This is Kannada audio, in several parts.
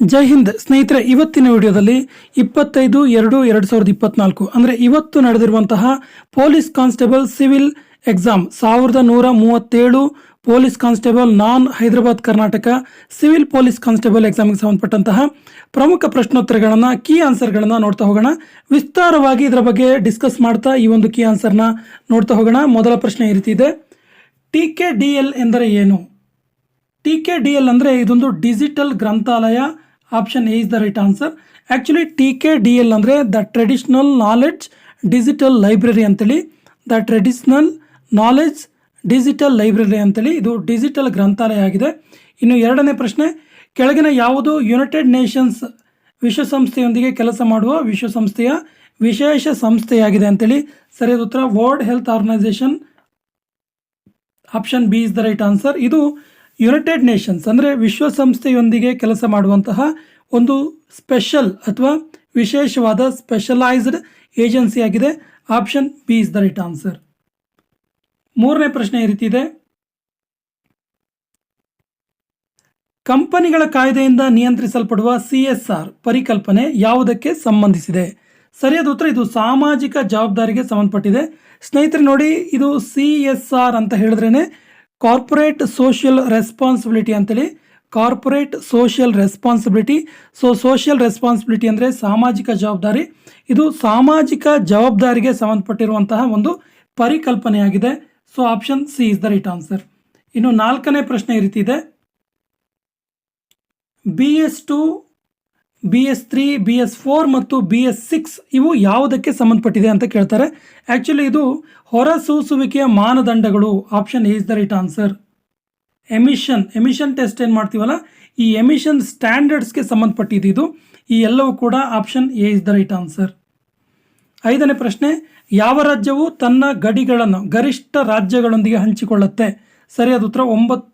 ಜೈ ಹಿಂದ್. ಸ್ನೇಹಿತರೆ, ಇವತ್ತಿನ ವಿಡಿಯೋದಲ್ಲಿ ಇಪ್ಪತ್ತೈದು ಎರಡು ಎರಡು ಸಾವಿರದ ಇಪ್ಪತ್ನಾಲ್ಕು, ಅಂದರೆ ಇವತ್ತು ನಡೆದಿರುವಂತಹ ಪೊಲೀಸ್ ಕಾನ್ಸ್ಟೇಬಲ್ ಸಿವಿಲ್ ಎಕ್ಸಾಮ್ ಸಾವಿರದ ನೂರ ಮೂವತ್ತೇಳು police constable non Hyderabad Karnataka civil police constable ಎಕ್ಸಾಮ್ಗೆ ಸಂಬಂಧಪಟ್ಟಂತಹ ಪ್ರಮುಖ ಪ್ರಶ್ನೋತ್ತರಗಳನ್ನು, ಕೀ ಆನ್ಸರ್ಗಳನ್ನು ನೋಡ್ತಾ ಹೋಗೋಣ. ವಿಸ್ತಾರವಾಗಿ ಇದರ ಬಗ್ಗೆ ಡಿಸ್ಕಸ್ ಮಾಡ್ತಾ ಈ ಒಂದು ಕೀ ಆನ್ಸರ್ನ ನೋಡ್ತಾ ಹೋಗೋಣ. ಮೊದಲ ಪ್ರಶ್ನೆ ಈ ರೀತಿ ಇದೆ. ಟಿ ಕೆ ಡಿ ಎಲ್ ಎಂದರೆ ಏನು? ಟಿ ಕೆ ಡಿ ಎಲ್ ಅಂದರೆ ಇದೊಂದು ಡಿಜಿಟಲ್ ಗ್ರಂಥಾಲಯ. Option A is the right answer actually T K D L ಅಂದರೆ the traditional knowledge digital library ಅಂತೇಳಿ. The traditional knowledge digital library ಅಂತೇಳಿ ಇದು ಡಿಜಿಟಲ್ ಗ್ರಂಥಾಲಯ ಆಗಿದೆ. ಇನ್ನು ಎರಡನೇ ಪ್ರಶ್ನೆ, ಕೆಳಗಿನ ಯಾವುದು ಯುನೈಟೆಡ್ ನೇಷನ್ಸ್ ವಿಶ್ವಸಂಸ್ಥೆಯೊಂದಿಗೆ ಕೆಲಸ ಮಾಡುವ ವಿಶ್ವಸಂಸ್ಥೆಯ ವಿಶೇಷ ಸಂಸ್ಥೆಯಾಗಿದೆ ಅಂತೇಳಿ. ಸರಿಯಾದ ಉತ್ತರ world health organization option B is the right answer ಇದು ಯುನೈಟೆಡ್ ನೇಷನ್ಸ್ ಅಂದರೆ ವಿಶ್ವಸಂಸ್ಥೆಯೊಂದಿಗೆ ಕೆಲಸ ಮಾಡುವಂತಹ ಒಂದು ಸ್ಪೆಷಲ್ ಅಥವಾ ವಿಶೇಷವಾದ ಸ್ಪೆಷಲೈಸ್ಡ್ ಏಜೆನ್ಸಿ ಆಗಿದೆ. Option B is the right answer ಮೂರನೇ ಪ್ರಶ್ನೆ ಈ ರೀತಿ ಇದೆ. ಕಂಪನಿಗಳ ಕಾಯ್ದೆಯಿಂದ ನಿಯಂತ್ರಿಸಲ್ಪಡುವ ಸಿ ಎಸ್ ಆರ್ ಪರಿಕಲ್ಪನೆ ಯಾವುದಕ್ಕೆ ಸಂಬಂಧಿಸಿದೆ? ಸರಿಯಾದ ಉತ್ತರ, ಇದು ಸಾಮಾಜಿಕ ಜವಾಬ್ದಾರಿಗೆ ಸಂಬಂಧಪಟ್ಟಿದೆ. ಸ್ನೇಹಿತರೆ, ನೋಡಿ, ಇದು ಸಿ ಎಸ್ ಆರ್ ಅಂತ ಹೇಳಿದ್ರೇ ಕಾರ್ಪೊರೇಟ್ ಸೋಷಿಯಲ್ ರೆಸ್ಪಾನ್ಸಿಬಿಲಿಟಿ ಅಂತೇಳಿ, corporate social responsibility. So social responsibility ಅಂದರೆ ಸಾಮಾಜಿಕ ಜವಾಬ್ದಾರಿ. ಇದು ಸಾಮಾಜಿಕ ಜವಾಬ್ದಾರಿಗೆ ಸಂಬಂಧಪಟ್ಟಿರುವಂತಹ ಒಂದು ಪರಿಕಲ್ಪನೆಯಾಗಿದೆ. So option C is the right answer ಇನ್ನು ನಾಲ್ಕನೇ ಪ್ರಶ್ನೆ ಈ ರೀತಿ ಇದೆ. B S two B S three B S four ಮತ್ತು ಬಿ ಎಸ್ ಸಿಕ್ಸ್ ಇವು ಯಾವುದಕ್ಕೆ ಸಂಬಂಧಪಟ್ಟಿದೆ ಅಂತ ಕೇಳ್ತಾರೆ. ಆ್ಯಕ್ಚುಲಿ ಇದು ಹೊರಸೂಸುವಿಕೆಯ ಮಾನದಂಡಗಳು. Option is the right answer emission emission test ಏನು ಮಾಡ್ತೀವಲ್ಲ? ಈ ಎಮಿಷನ್ ಸ್ಟ್ಯಾಂಡರ್ಡ್ಸ್ಗೆ ಸಂಬಂಧಪಟ್ಟಿದ್ದು ಇದು. ಈ ಎಲ್ಲವೂ ಕೂಡ option A is the right answer ಐದನೇ ಪ್ರಶ್ನೆ, ಯಾವ ರಾಜ್ಯವು ತನ್ನ ಗಡಿಗಳನ್ನು, ಗರಿಷ್ಠ ರಾಜ್ಯಗಳೊಂದಿಗೆ ಹಂಚಿಕೊಳ್ಳುತ್ತೆ? ಸರಿಯಾದ ಉತ್ತರ ಒಂಬತ್ತು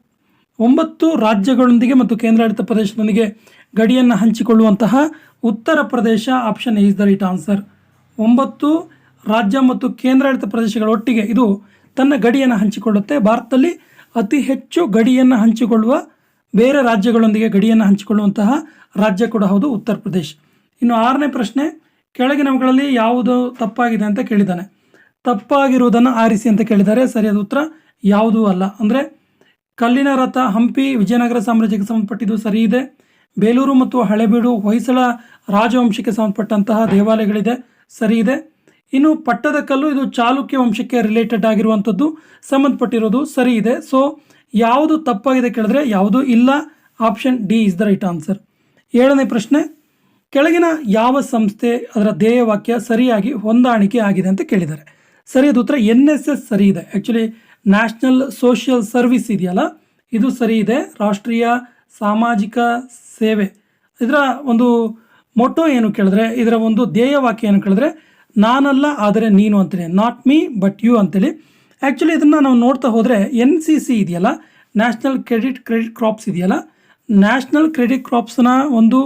ಒಂಬತ್ತು ರಾಜ್ಯಗಳೊಂದಿಗೆ ಮತ್ತು ಕೇಂದ್ರಾಡಳಿತ ಪ್ರದೇಶದೊಂದಿಗೆ ಗಡಿಯನ್ನು ಹಂಚಿಕೊಳ್ಳುವಂತಹ Uttar Pradesh option is the right answer ಒಂಬತ್ತು, ರಾಜ್ಯ ಮತ್ತು ಕೇಂದ್ರಾಡಳಿತ ಪ್ರದೇಶಗಳ ಒಟ್ಟಿಗೆ ಇದು ತನ್ನ ಗಡಿಯನ್ನು ಹಂಚಿಕೊಳ್ಳುತ್ತೆ. ಭಾರತದಲ್ಲಿ ಅತಿ ಹೆಚ್ಚು ಗಡಿಯನ್ನು ಹಂಚಿಕೊಳ್ಳುವ ಬೇರೆ ರಾಜ್ಯಗಳೊಂದಿಗೆ ಗಡಿಯನ್ನು ಹಂಚಿಕೊಳ್ಳುವಂತಹ ರಾಜ್ಯ ಕೂಡ ಹೌದು ಉತ್ತರ ಪ್ರದೇಶ್. ಇನ್ನು ಆರನೇ ಪ್ರಶ್ನೆ ಕೆಳಗಿನವುಗಳಲ್ಲಿ ಯಾವುದು ತಪ್ಪಾಗಿದೆ ಅಂತ ಕೇಳಿದ್ದಾನೆ. ತಪ್ಪಾಗಿರುವುದನ್ನು ಆರಿಸಿ ಅಂತ ಕೇಳಿದ್ದಾರೆ. ಸರಿಯಾದ ಉತ್ತರ ಯಾವುದೂ ಅಲ್ಲ. ಅಂದರೆ ಕಲ್ಲಿನ ರಥ, ಹಂಪಿ, ವಿಜಯನಗರ ಸಾಮ್ರಾಜ್ಯಕ್ಕೆ ಸಂಬಂಧಪಟ್ಟಿದ್ದು ಸರಿ ಇದೆ. ಬೇಲೂರು ಮತ್ತು ಹಳೆಬೀಡು ಹೊಯ್ಸಳ ರಾಜವಂಶಕ್ಕೆ ಸಂಬಂಧಪಟ್ಟಂತಹ ದೇವಾಲಯಗಳಿದೆ. ಸರಿ ಇದೆ. ಇನ್ನು ಪಟ್ಟದಕಲ್ಲು ಇದು ಚಾಲುಕ್ಯ ವಂಶಕ್ಕೆ ರಿಲೇಟೆಡ್ ಆಗಿರುವಂಥದ್ದು, ಸಂಬಂಧಪಟ್ಟಿರೋದು ಸರಿ ಇದೆ. ಸೊ ಯಾವುದು ತಪ್ಪಾಗಿದೆ ಕೇಳಿದ್ರೆ ಯಾವುದು ಇಲ್ಲ. Option D is the right answer ಏಳನೇ ಪ್ರಶ್ನೆ, ಕೆಳಗಿನ ಯಾವ ಸಂಸ್ಥೆ ಅದರ ಧ್ಯೇಯವಾಕ್ಯ ಸರಿಯಾಗಿ ಹೊಂದಾಣಿಕೆ ಆಗಿದೆ ಅಂತ ಕೇಳಿದ್ದಾರೆ. ಸರಿಯಾದ ಉತ್ತರ ಎನ್ ಎಸ್ ಎಸ್ ಸರಿ ಇದೆ. ಆ್ಯಕ್ಚುಲಿ ನ್ಯಾಷನಲ್ ಸೋಷಿಯಲ್ ಸರ್ವಿಸ್ ಇದೆಯಲ್ಲ? ಇದು ಸರಿ ಇದೆ. ರಾಷ್ಟ್ರೀಯ, ಸಾಮಾಜಿಕ ಸೇವೆ. ಇದರ ಒಂದು ಮೊಟೋ ಏನು ಕೇಳಿದ್ರೆ, ಇದರ ಒಂದು ಧ್ಯೇಯವಾಕ್ಯ ಏನು ಕೇಳಿದ್ರೆ, ನಾನಲ್ಲ ಆದರೆ ನೀನು ಅಂತೇಳಿ ನಾಟ್ ಮೀ ಬಟ್ ಯು ಅಂತೇಳಿ. ಆ್ಯಕ್ಚುಲಿ ಇದನ್ನು ನಾವು ನೋಡ್ತಾ ಹೋದರೆ ಎನ್ ಸಿ ಸಿ ಇದೆಯಲ್ಲ ನ್ಯಾಷನಲ್ ಕ್ರೆಡಿಟ್ ಕ್ರೆಡಿಟ್ ಕ್ರಾಪ್ಸ್ ಇದೆಯಲ್ಲ ನ್ಯಾಷನಲ್ ಕ್ರೆಡಿಟ್ ಕ್ರಾಪ್ಸ್ನ ಒಂದು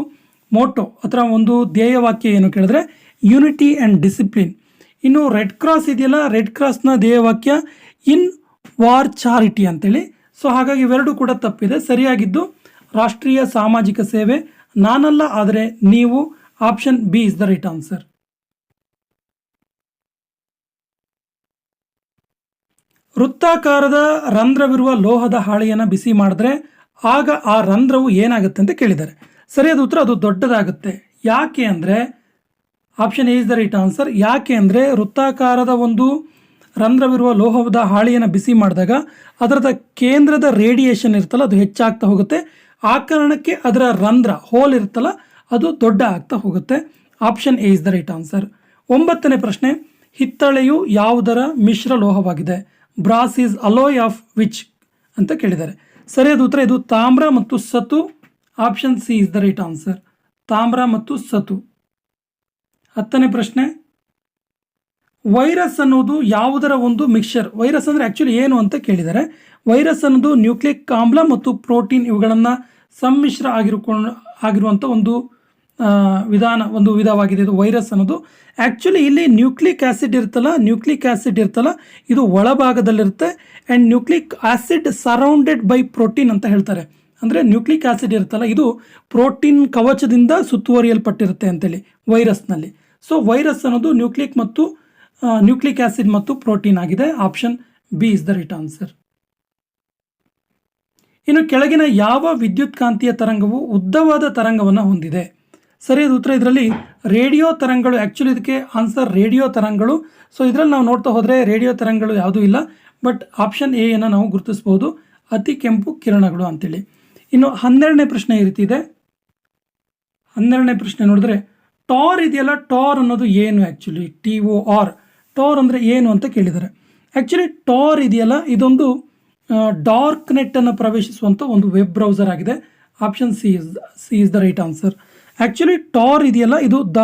ಮೋಟೋ ಅಥವಾ ಒಂದು ಧ್ಯೇಯವಾಕ್ಯ ಏನು ಕೇಳಿದ್ರೆ ಯೂನಿಟಿ ಆ್ಯಂಡ್ ಡಿಸಿಪ್ಲಿನ್ ಇನ್ನು ರೆಡ್ ಕ್ರಾಸ್ ಇದೆಯಲ್ಲ ರೆಡ್ ಕ್ರಾಸ್ನ ಧ್ಯೇಯವಾಕ್ಯ ಇನ್ ವಾರ್ ಚಾರಿಟಿ ಅಂತೇಳಿ. ಸೊ ಹಾಗಾಗಿ ಇವೆರಡೂ ಕೂಡ ತಪ್ಪಿದೆ, ಸರಿಯಾಗಿದ್ದು ರಾಷ್ಟ್ರೀಯ ಸಾಮಾಜಿಕ ಸೇವೆ ನಾನಲ್ಲ, ಆದರೆ ನೀವು option B is the right answer. ವೃತ್ತಾಕಾರದ ರಂಧ್ರವಿರುವ ಲೋಹದ ಹಾಳೆಯನ್ನು ಬಿಸಿ ಮಾಡಿದ್ರೆ ಆಗ ಆ ರಂಧ್ರವು ಏನಾಗುತ್ತೆ ಅಂತ ಕೇಳಿದ್ದಾರೆ. ಸರಿಯಾದ ಉತ್ತರ, ಅದು ದೊಡ್ಡದಾಗುತ್ತೆ. ಯಾಕೆ ಅಂದರೆ, option A is the right answer. ಯಾಕೆ ಅಂದರೆ, ವೃತ್ತಾಕಾರದ ಒಂದು ರಂಧ್ರವಿರುವ ಲೋಹದ ಹಾಳೆಯನ್ನು ಬಿಸಿ ಮಾಡಿದಾಗ ಅದರದ ಕೇಂದ್ರದ ರೇಡಿಯೇಷನ್ ಇರುತ್ತಲ್ಲ, ಅದು ಹೆಚ್ಚಾಗ್ತಾ ಹೋಗುತ್ತೆ. ಆ ಕಾರಣಕ್ಕೆ ಅದರ ರಂಧ್ರ, ಹೋಲ್ ಇರುತ್ತಲ್ಲ, ಅದು ದೊಡ್ಡ ಆಗ್ತಾ ಹೋಗುತ್ತೆ. Option A is the right answer ಒಂಬತ್ತನೇ ಪ್ರಶ್ನೆ, ಹಿತ್ತಳೆಯು ಯಾವುದರ ಮಿಶ್ರ ಲೋಹವಾಗಿದೆ? Brass is alloy of which ಅಂತ ಕೇಳಿದ್ದಾರೆ. ಸರಿಯಾದ ಉತ್ತರ, ಇದು ತಾಮ್ರ ಮತ್ತು ಸತು. Option C is the right answer ತಾಮ್ರ ಮತ್ತು ಸತು. ಹತ್ತನೇ ಪ್ರಶ್ನೆ, ವೈರಸ್ ಅನ್ನೋದು ಯಾವುದರ ಒಂದು ಮಿಕ್ಸರ್ ವೈರಸ್ ಅಂದರೆ ಆ್ಯಕ್ಚುಲಿ ಏನು ಅಂತ ಕೇಳಿದ್ದಾರೆ. ವೈರಸ್ ಅನ್ನೋದು ನ್ಯೂಕ್ಲಿಕ್ ಆಮ್ಲ ಮತ್ತು ಪ್ರೋಟೀನ್ ಇವುಗಳನ್ನು ಸಮ್ಮಿಶ್ರ ಆಗಿರ್ಕೊಂಡು ಆಗಿರುವಂಥ ಒಂದು ವಿಧಾನ, ಒಂದು ವಿಧವಾಗಿದೆ. ಇದು ವೈರಸ್ ಅನ್ನೋದು. ಆ್ಯಕ್ಚುಲಿ ಇಲ್ಲಿ ನ್ಯೂಕ್ಲಿಕ್ ಆ್ಯಸಿಡ್ ಇರುತ್ತಲ್ಲ ನ್ಯೂಕ್ಲಿಕ್ ಆ್ಯಸಿಡ್ ಇರುತ್ತಲ್ಲ, ಇದು ಒಳಭಾಗದಲ್ಲಿರುತ್ತೆ. And nucleic acid surrounded by protein ಅಂತ ಹೇಳ್ತಾರೆ. ಅಂದರೆ ನ್ಯೂಕ್ಲಿಕ್ ಆಸಿಡ್ ಇರುತ್ತಲ್ಲ, ಇದು ಪ್ರೋಟೀನ್ ಕವಚದಿಂದ ಸುತ್ತುವರಿಯಲ್ಪಟ್ಟಿರುತ್ತೆ ಅಂತೇಳಿ, ವೈರಸ್ನಲ್ಲಿ. ಸೊ ವೈರಸ್ ಅನ್ನೋದು ನ್ಯೂಕ್ಲಿಕ್ ಮತ್ತು ನ್ಯೂಕ್ಲಿಕ್ ಆಸಿಡ್ ಮತ್ತು ಪ್ರೋಟೀನ್ ಆಗಿದೆ. Option B is the right answer ಇನ್ನು ಕೆಳಗಿನ ಯಾವ ವಿದ್ಯುತ್ ಕಾಂತೀಯ ತರಂಗವು ಉದ್ದವಾದ ತರಂಗವನ್ನು ಹೊಂದಿದೆ? ಸರಿಯಾದ ಉತ್ತರ ಇದರಲ್ಲಿ ರೇಡಿಯೋ ತರಂಗಗಳು ಆ್ಯಕ್ಚುಲಿ ಇದಕ್ಕೆ ಆನ್ಸರ್ ರೇಡಿಯೋ ತರಂಗಗಳು. ಸೊ ಇದರಲ್ಲಿ ನಾವು ನೋಡ್ತಾ ಹೋದರೆ ರೇಡಿಯೋ ತರಂಗಗಳು ಯಾವುದೂ ಇಲ್ಲ ಬಟ್ ಆಪ್ಷನ್ ಎ ಅನ್ನು ನಾವು ಗುರುತಿಸ್ಬೋದು. ಅತಿ ಕೆಂಪು ಕಿರಣಗಳು ಅಂತೇಳಿ. ಇನ್ನು ಹನ್ನೆರಡನೇ ಪ್ರಶ್ನೆ ಈ ರೀತಿ ಇದೆ. ಹನ್ನೆರಡನೇ ಪ್ರಶ್ನೆ ನೋಡಿದ್ರೆ, ಟಾರ್ ಇದೆಯಲ್ಲ? ಟಾರ್ ಅನ್ನೋದು ಏನು actually T O R Tor ಅಂದರೆ ಏನು ಅಂತ ಕೇಳಿದ್ದಾರೆ. ಆ್ಯಕ್ಚುಲಿ ಟಾರ್ ಇದೆಯಲ್ಲ, ಇದೊಂದು ಡಾರ್ಕ್ ನೆಟ್ಟನ್ನು ಪ್ರವೇಶಿಸುವಂಥ ಒಂದು ವೆಬ್ ಬ್ರೌಸರ್ ಆಗಿದೆ. Option C is C is the right answer actually Tor ಇದೆಯಲ್ಲ, ಇದು ದ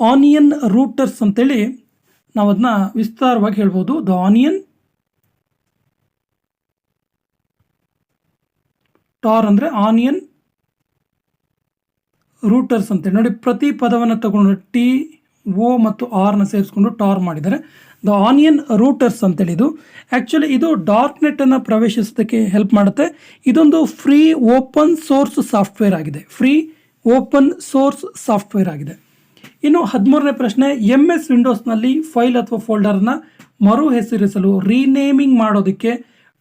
ಆನಿಯನ್ ರೂಟರ್ಸ್ ಅಂತೇಳಿ ನಾವು ಅದನ್ನ ವಿಸ್ತಾರವಾಗಿ ಹೇಳ್ಬೋದು. ದ ಆನಿಯನ್ ಟಾರ್ ಅಂದರೆ ಆನಿಯನ್ ರೂಟರ್ಸ್ ಅಂತೇಳಿ. ನೋಡಿ, ಪ್ರತಿ ಪದವನ್ನು ತಗೊಂಡು ಟಿ ಓ ಮತ್ತು ಆರ್ನ ಸೇರಿಸ್ಕೊಂಡು ಟಾರ್ ಮಾಡಿದ್ದಾರೆ. ದ ಆನಿಯನ್ ರೂಟರ್ಸ್ ಅಂತೇಳಿದು. ಆ್ಯಕ್ಚುಲಿ ಇದು ಡಾರ್ಕ್ ನೆಟ್ಟನ್ನು ಪ್ರವೇಶಿಸೋದಕ್ಕೆ ಹೆಲ್ಪ್ ಮಾಡುತ್ತೆ. ಇದೊಂದು ಫ್ರೀ ಓಪನ್ ಸೋರ್ಸ್ ಸಾಫ್ಟ್ವೇರ್ ಆಗಿದೆ. ಫ್ರೀ ಓಪನ್ ಸೋರ್ಸ್ ಸಾಫ್ಟ್ವೇರ್ ಆಗಿದೆ. ಇನ್ನು ಹದಿಮೂರನೇ ಪ್ರಶ್ನೆ ಎಂ ಎಸ್ ವಿಂಡೋಸ್ನಲ್ಲಿ ಫೈಲ್ ಅಥವಾ ಫೋಲ್ಡರ್ನ ಮರು ಹೆಸರಿಸಲು ರೀನೇಮಿಂಗ್ ಮಾಡೋದಕ್ಕೆ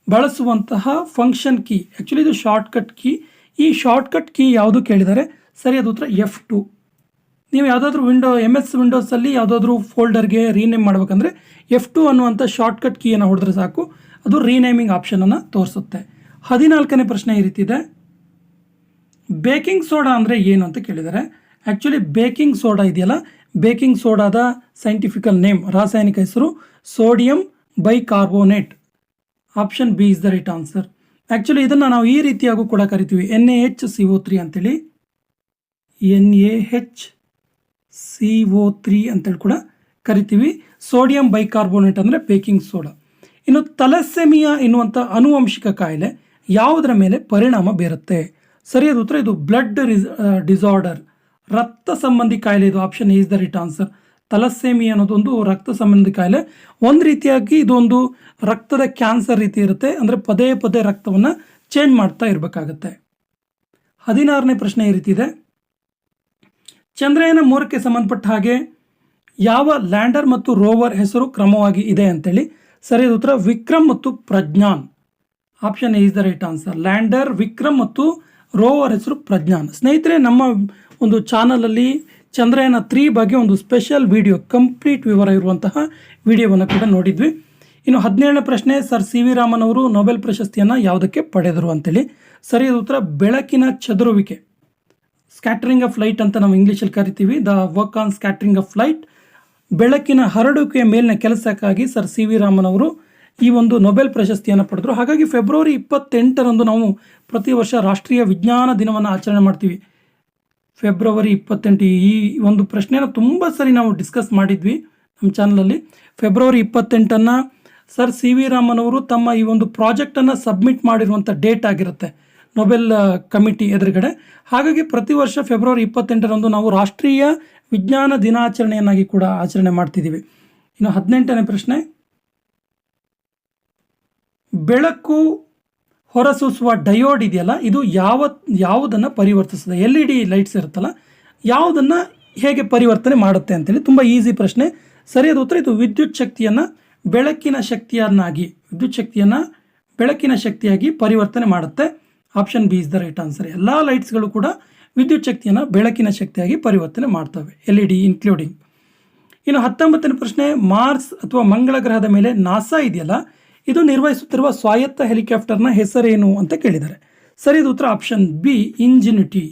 ಬಳಸುವಂತಹ ಫಂಕ್ಷನ್ ಕೀ. ಆ್ಯಕ್ಚುಲಿ ಇದು ಶಾರ್ಟ್ಕಟ್ ಕೀ ಈ ಶಾರ್ಟ್ಕಟ್ ಕೀ ಯಾವುದು ಕೇಳಿದರೆ ಸರಿಯಾದ ಉತ್ತರ ಎಫ್ ಟು ನೀವು ಯಾವುದಾದ್ರೂ ವಿಂಡೋ ಎಂ ಎಸ್ ವಿಂಡೋಸಲ್ಲಿ ಯಾವುದಾದ್ರೂ ಫೋಲ್ಡರ್ಗೆ ರೀನೇಮ್ ಮಾಡಬೇಕಂದ್ರೆ ಎಫ್ ಟು ಅನ್ನುವಂಥ ಶಾರ್ಟ್ಕಟ್ ಕೀಯನ್ನು ಹೊಡೆದ್ರೆ ಸಾಕು. ಅದು ರೀನೇಮಿಂಗ್ ಆಪ್ಷನನ್ನು ತೋರಿಸುತ್ತೆ. ಹದಿನಾಲ್ಕನೇ ಪ್ರಶ್ನೆ ಈ ರೀತಿ ಇದೆ. ಬೇಕಿಂಗ್ ಸೋಡಾ ಅಂದರೆ ಏನು ಅಂತ ಕೇಳಿದ್ದಾರೆ ಆ್ಯಕ್ಚುಲಿ ಬೇಕಿಂಗ್ ಸೋಡಾ ಇದೆಯಲ್ಲ? ಬೇಕಿಂಗ್ ಸೋಡಾದ ಸೈಂಟಿಫಿಕಲ್ ನೇಮ್ ರಾಸಾಯನಿಕ ಹೆಸರು sodium bicarbonate option B is the right answer actually ಇದನ್ನು ನಾವು ಈ ರೀತಿಯಾಗೂ ಕೂಡ ಕರಿತೀವಿ. N A H C O three ಅಂತೇಳಿ. N A H C O three ಅಂತೇಳಿ ಕೂಡ ಕರಿತೀವಿ. ಸೋಡಿಯಂ ಬೈಕಾರ್ಬೋನೇಟ್ ಅಂದರೆ ಬೇಕಿಂಗ್ ಸೋಡಾ ಇನ್ನು ತಲಸೆಮಿಯಾ ಎನ್ನುವಂಥ ಅನುವಂಶಿಕ ಕಾಯಿಲೆ ಯಾವುದರ ಮೇಲೆ ಪರಿಣಾಮ ಬೀರುತ್ತೆ? ಸರಿಯಾದ ಉತ್ತರ. ಇದು ಬ್ಲಡ್ ಡಿಸಾರ್ಡರ್ ರಕ್ತ ಸಂಬಂಧಿ ಕಾಯಿಲೆ ಇದು option is the right answer thalassemia ಅನ್ನೋದೊಂದು ರಕ್ತ ಸಂಬಂಧಿ ಕಾಯಿಲೆ. ಒಂದು ರೀತಿಯಾಗಿ ಇದೊಂದು ರಕ್ತದ ಕ್ಯಾನ್ಸರ್ ರೀತಿ ಇರುತ್ತೆ. ಅಂದರೆ ಪದೇ ಪದೇ ರಕ್ತವನ್ನು ಚೇಂಜ್ ಮಾಡ್ತಾ ಇರಬೇಕಾಗತ್ತೆ. ಹದಿನಾರನೇ ಪ್ರಶ್ನೆ ಈ ರೀತಿ ಇದೆ. ಚಂದ್ರಯಾನ ಮೂರಕ್ಕೆ ಸಂಬಂಧಪಟ್ಟ ಹಾಗೆ ಯಾವ ಲ್ಯಾಂಡರ್ ಮತ್ತು ರೋವರ್ ಹೆಸರು ಕ್ರಮವಾಗಿ ಇದೆ ಅಂತೇಳಿ ಸರಿಯಾದ ಉತ್ತರ ವಿಕ್ರಮ್ ಮತ್ತು Pragyan. Option is the right answer lander, Vikram ಮತ್ತು ರೋವರ್ ಹೆಸರು ಪ್ರಜ್ಞಾನ್. ಸ್ನೇಹಿತರೆ, ನಮ್ಮ ಒಂದು ಚಾನಲಲ್ಲಿ ಚಂದ್ರಯಾನ ತ್ರೀ ಬಗ್ಗೆ ಒಂದು ಸ್ಪೆಷಲ್ ವಿಡಿಯೋ ಕಂಪ್ಲೀಟ್ ವಿವರ ಇರುವಂತಹ ವಿಡಿಯೋವನ್ನು ಕೂಡ ನೋಡಿದ್ವಿ. ಇನ್ನು ಹದಿನೇಳನೇ ಪ್ರಶ್ನೆ, ಸರ್ ಸಿ ವಿ ರಾಮನ್ ಅವರು ನೊಬೆಲ್ ಪ್ರಶಸ್ತಿಯನ್ನು ಯಾವುದಕ್ಕೆ ಪಡೆದರು ಅಂತೇಳಿ. ಸರಿಯಾದ ಉತ್ತರ, ಬೆಳಕಿನ ಚದುರುವಿಕೆ. ಸ್ಕ್ಯಾಟ್ರಿಂಗ್ ಆಫ್ ಲೈಟ್ ಅಂತ ನಾವು ಇಂಗ್ಲೀಷಲ್ಲಿ ಕರಿತೀವಿ. The work on scattering of light. ಬೆಳಕಿನ ಹರಡುವಿಕೆಯ ಮೇಲಿನ ಕೆಲಸಕ್ಕಾಗಿ ಸರ್ ಸಿ ವಿ ರಾಮನ್ ಅವರು ಈ ಒಂದು ನೊಬೆಲ್ ಪ್ರಶಸ್ತಿಯನ್ನು ಪಡೆದರು. ಹಾಗಾಗಿ ಫೆಬ್ರವರಿ ಇಪ್ಪತ್ತೆಂಟರಂದು ನಾವು ಪ್ರತಿ ವರ್ಷ ರಾಷ್ಟ್ರೀಯ ವಿಜ್ಞಾನ ದಿನವನ್ನು ಆಚರಣೆ ಮಾಡ್ತೀವಿ. ಫೆಬ್ರವರಿ ಇಪ್ಪತ್ತೆಂಟು ಈ ಒಂದು ಪ್ರಶ್ನೆಯನ್ನು ತುಂಬ ಸರಿ ನಾವು ಡಿಸ್ಕಸ್ ಮಾಡಿದ್ವಿ ನಮ್ಮ ಚಾನಲಲ್ಲಿ. ಫೆಬ್ರವರಿ ಇಪ್ಪತ್ತೆಂಟನ್ನು ಸರ್ ಸಿ ವಿ ರಾಮನ್ ಅವರು ತಮ್ಮ ಈ ಒಂದು ಪ್ರಾಜೆಕ್ಟನ್ನು ಸಬ್ಮಿಟ್ ಮಾಡಿರುವಂಥ ಡೇಟ್ ಆಗಿರುತ್ತೆ. ನೊಬೆಲ್ ಕಮಿಟಿ ಎದುರುಗಡೆ. ಹಾಗಾಗಿ ಪ್ರತಿ ವರ್ಷ ಫೆಬ್ರವರಿ ಇಪ್ಪತ್ತೆಂಟರಂದು ನಾವು ರಾಷ್ಟ್ರೀಯ ವಿಜ್ಞಾನ ದಿನಾಚರಣೆಯನ್ನಾಗಿ ಕೂಡ ಆಚರಣೆ ಮಾಡ್ತಿದ್ದೀವಿ. ಇನ್ನು ಹದಿನೆಂಟನೇ ಪ್ರಶ್ನೆ. ಬೆಳಕು ಹೊರಸೂಸುವ ಡಯೋಡ್ ಇದೆಯಲ್ಲ, ಇದು ಯಾವ ಯಾವುದನ್ನು ಪರಿವರ್ತಿಸ್ತದೆ ಎಲ್ ಇ ಡಿ ಲೈಟ್ಸ್ ಇರುತ್ತಲ್ಲ, ಯಾವುದನ್ನು ಹೇಗೆ ಪರಿವರ್ತನೆ ಮಾಡುತ್ತೆ ಅಂತೇಳಿ ತುಂಬ ಈಸಿ ಪ್ರಶ್ನೆ. ಸರಿಯಾದ ಉತ್ತರ, ಇದು ವಿದ್ಯುತ್ ಶಕ್ತಿಯನ್ನು ಬೆಳಕಿನ ಶಕ್ತಿಯನ್ನಾಗಿ, ವಿದ್ಯುತ್ ಶಕ್ತಿಯನ್ನು ಬೆಳಕಿನ ಶಕ್ತಿಯಾಗಿ ಪರಿವರ್ತನೆ ಮಾಡುತ್ತೆ. Option B is the right answer. ಎಲ್ಲ ಲೈಟ್ಸ್ಗಳು ಕೂಡ ವಿದ್ಯುತ್ ಶಕ್ತಿಯನ್ನು ಬೆಳಕಿನ ಶಕ್ತಿಯಾಗಿ ಪರಿವರ್ತನೆ ಮಾಡ್ತವೆ. ಎಲ್ ಇ ಡಿ ಇನ್ಕ್ಲೂಡಿಂಗ್ ಇನ್ನು ಹತ್ತೊಂಬತ್ತನೇ ಪ್ರಶ್ನೆ, ಮಾರ್ಸ್ ಅಥವಾ ಮಂಗಳ ಗ್ರಹದ ಮೇಲೆ ನಾಸಾ ಇದೆಯಲ್ಲ? ಇದು ನಿರ್ವಹಿಸುತ್ತಿರುವ ಸ್ವಾಯತ್ತ ಹೆಲಿಕಾಪ್ಟರ್ನ ಹೆಸರೇನು ಅಂತ ಕೇಳಿದ್ದಾರೆ. ಸರಿಯಾದ ಉತ್ತರ ಆಪ್ಷನ್ ಬಿ, ಇಂಜಿನಿಟಿ.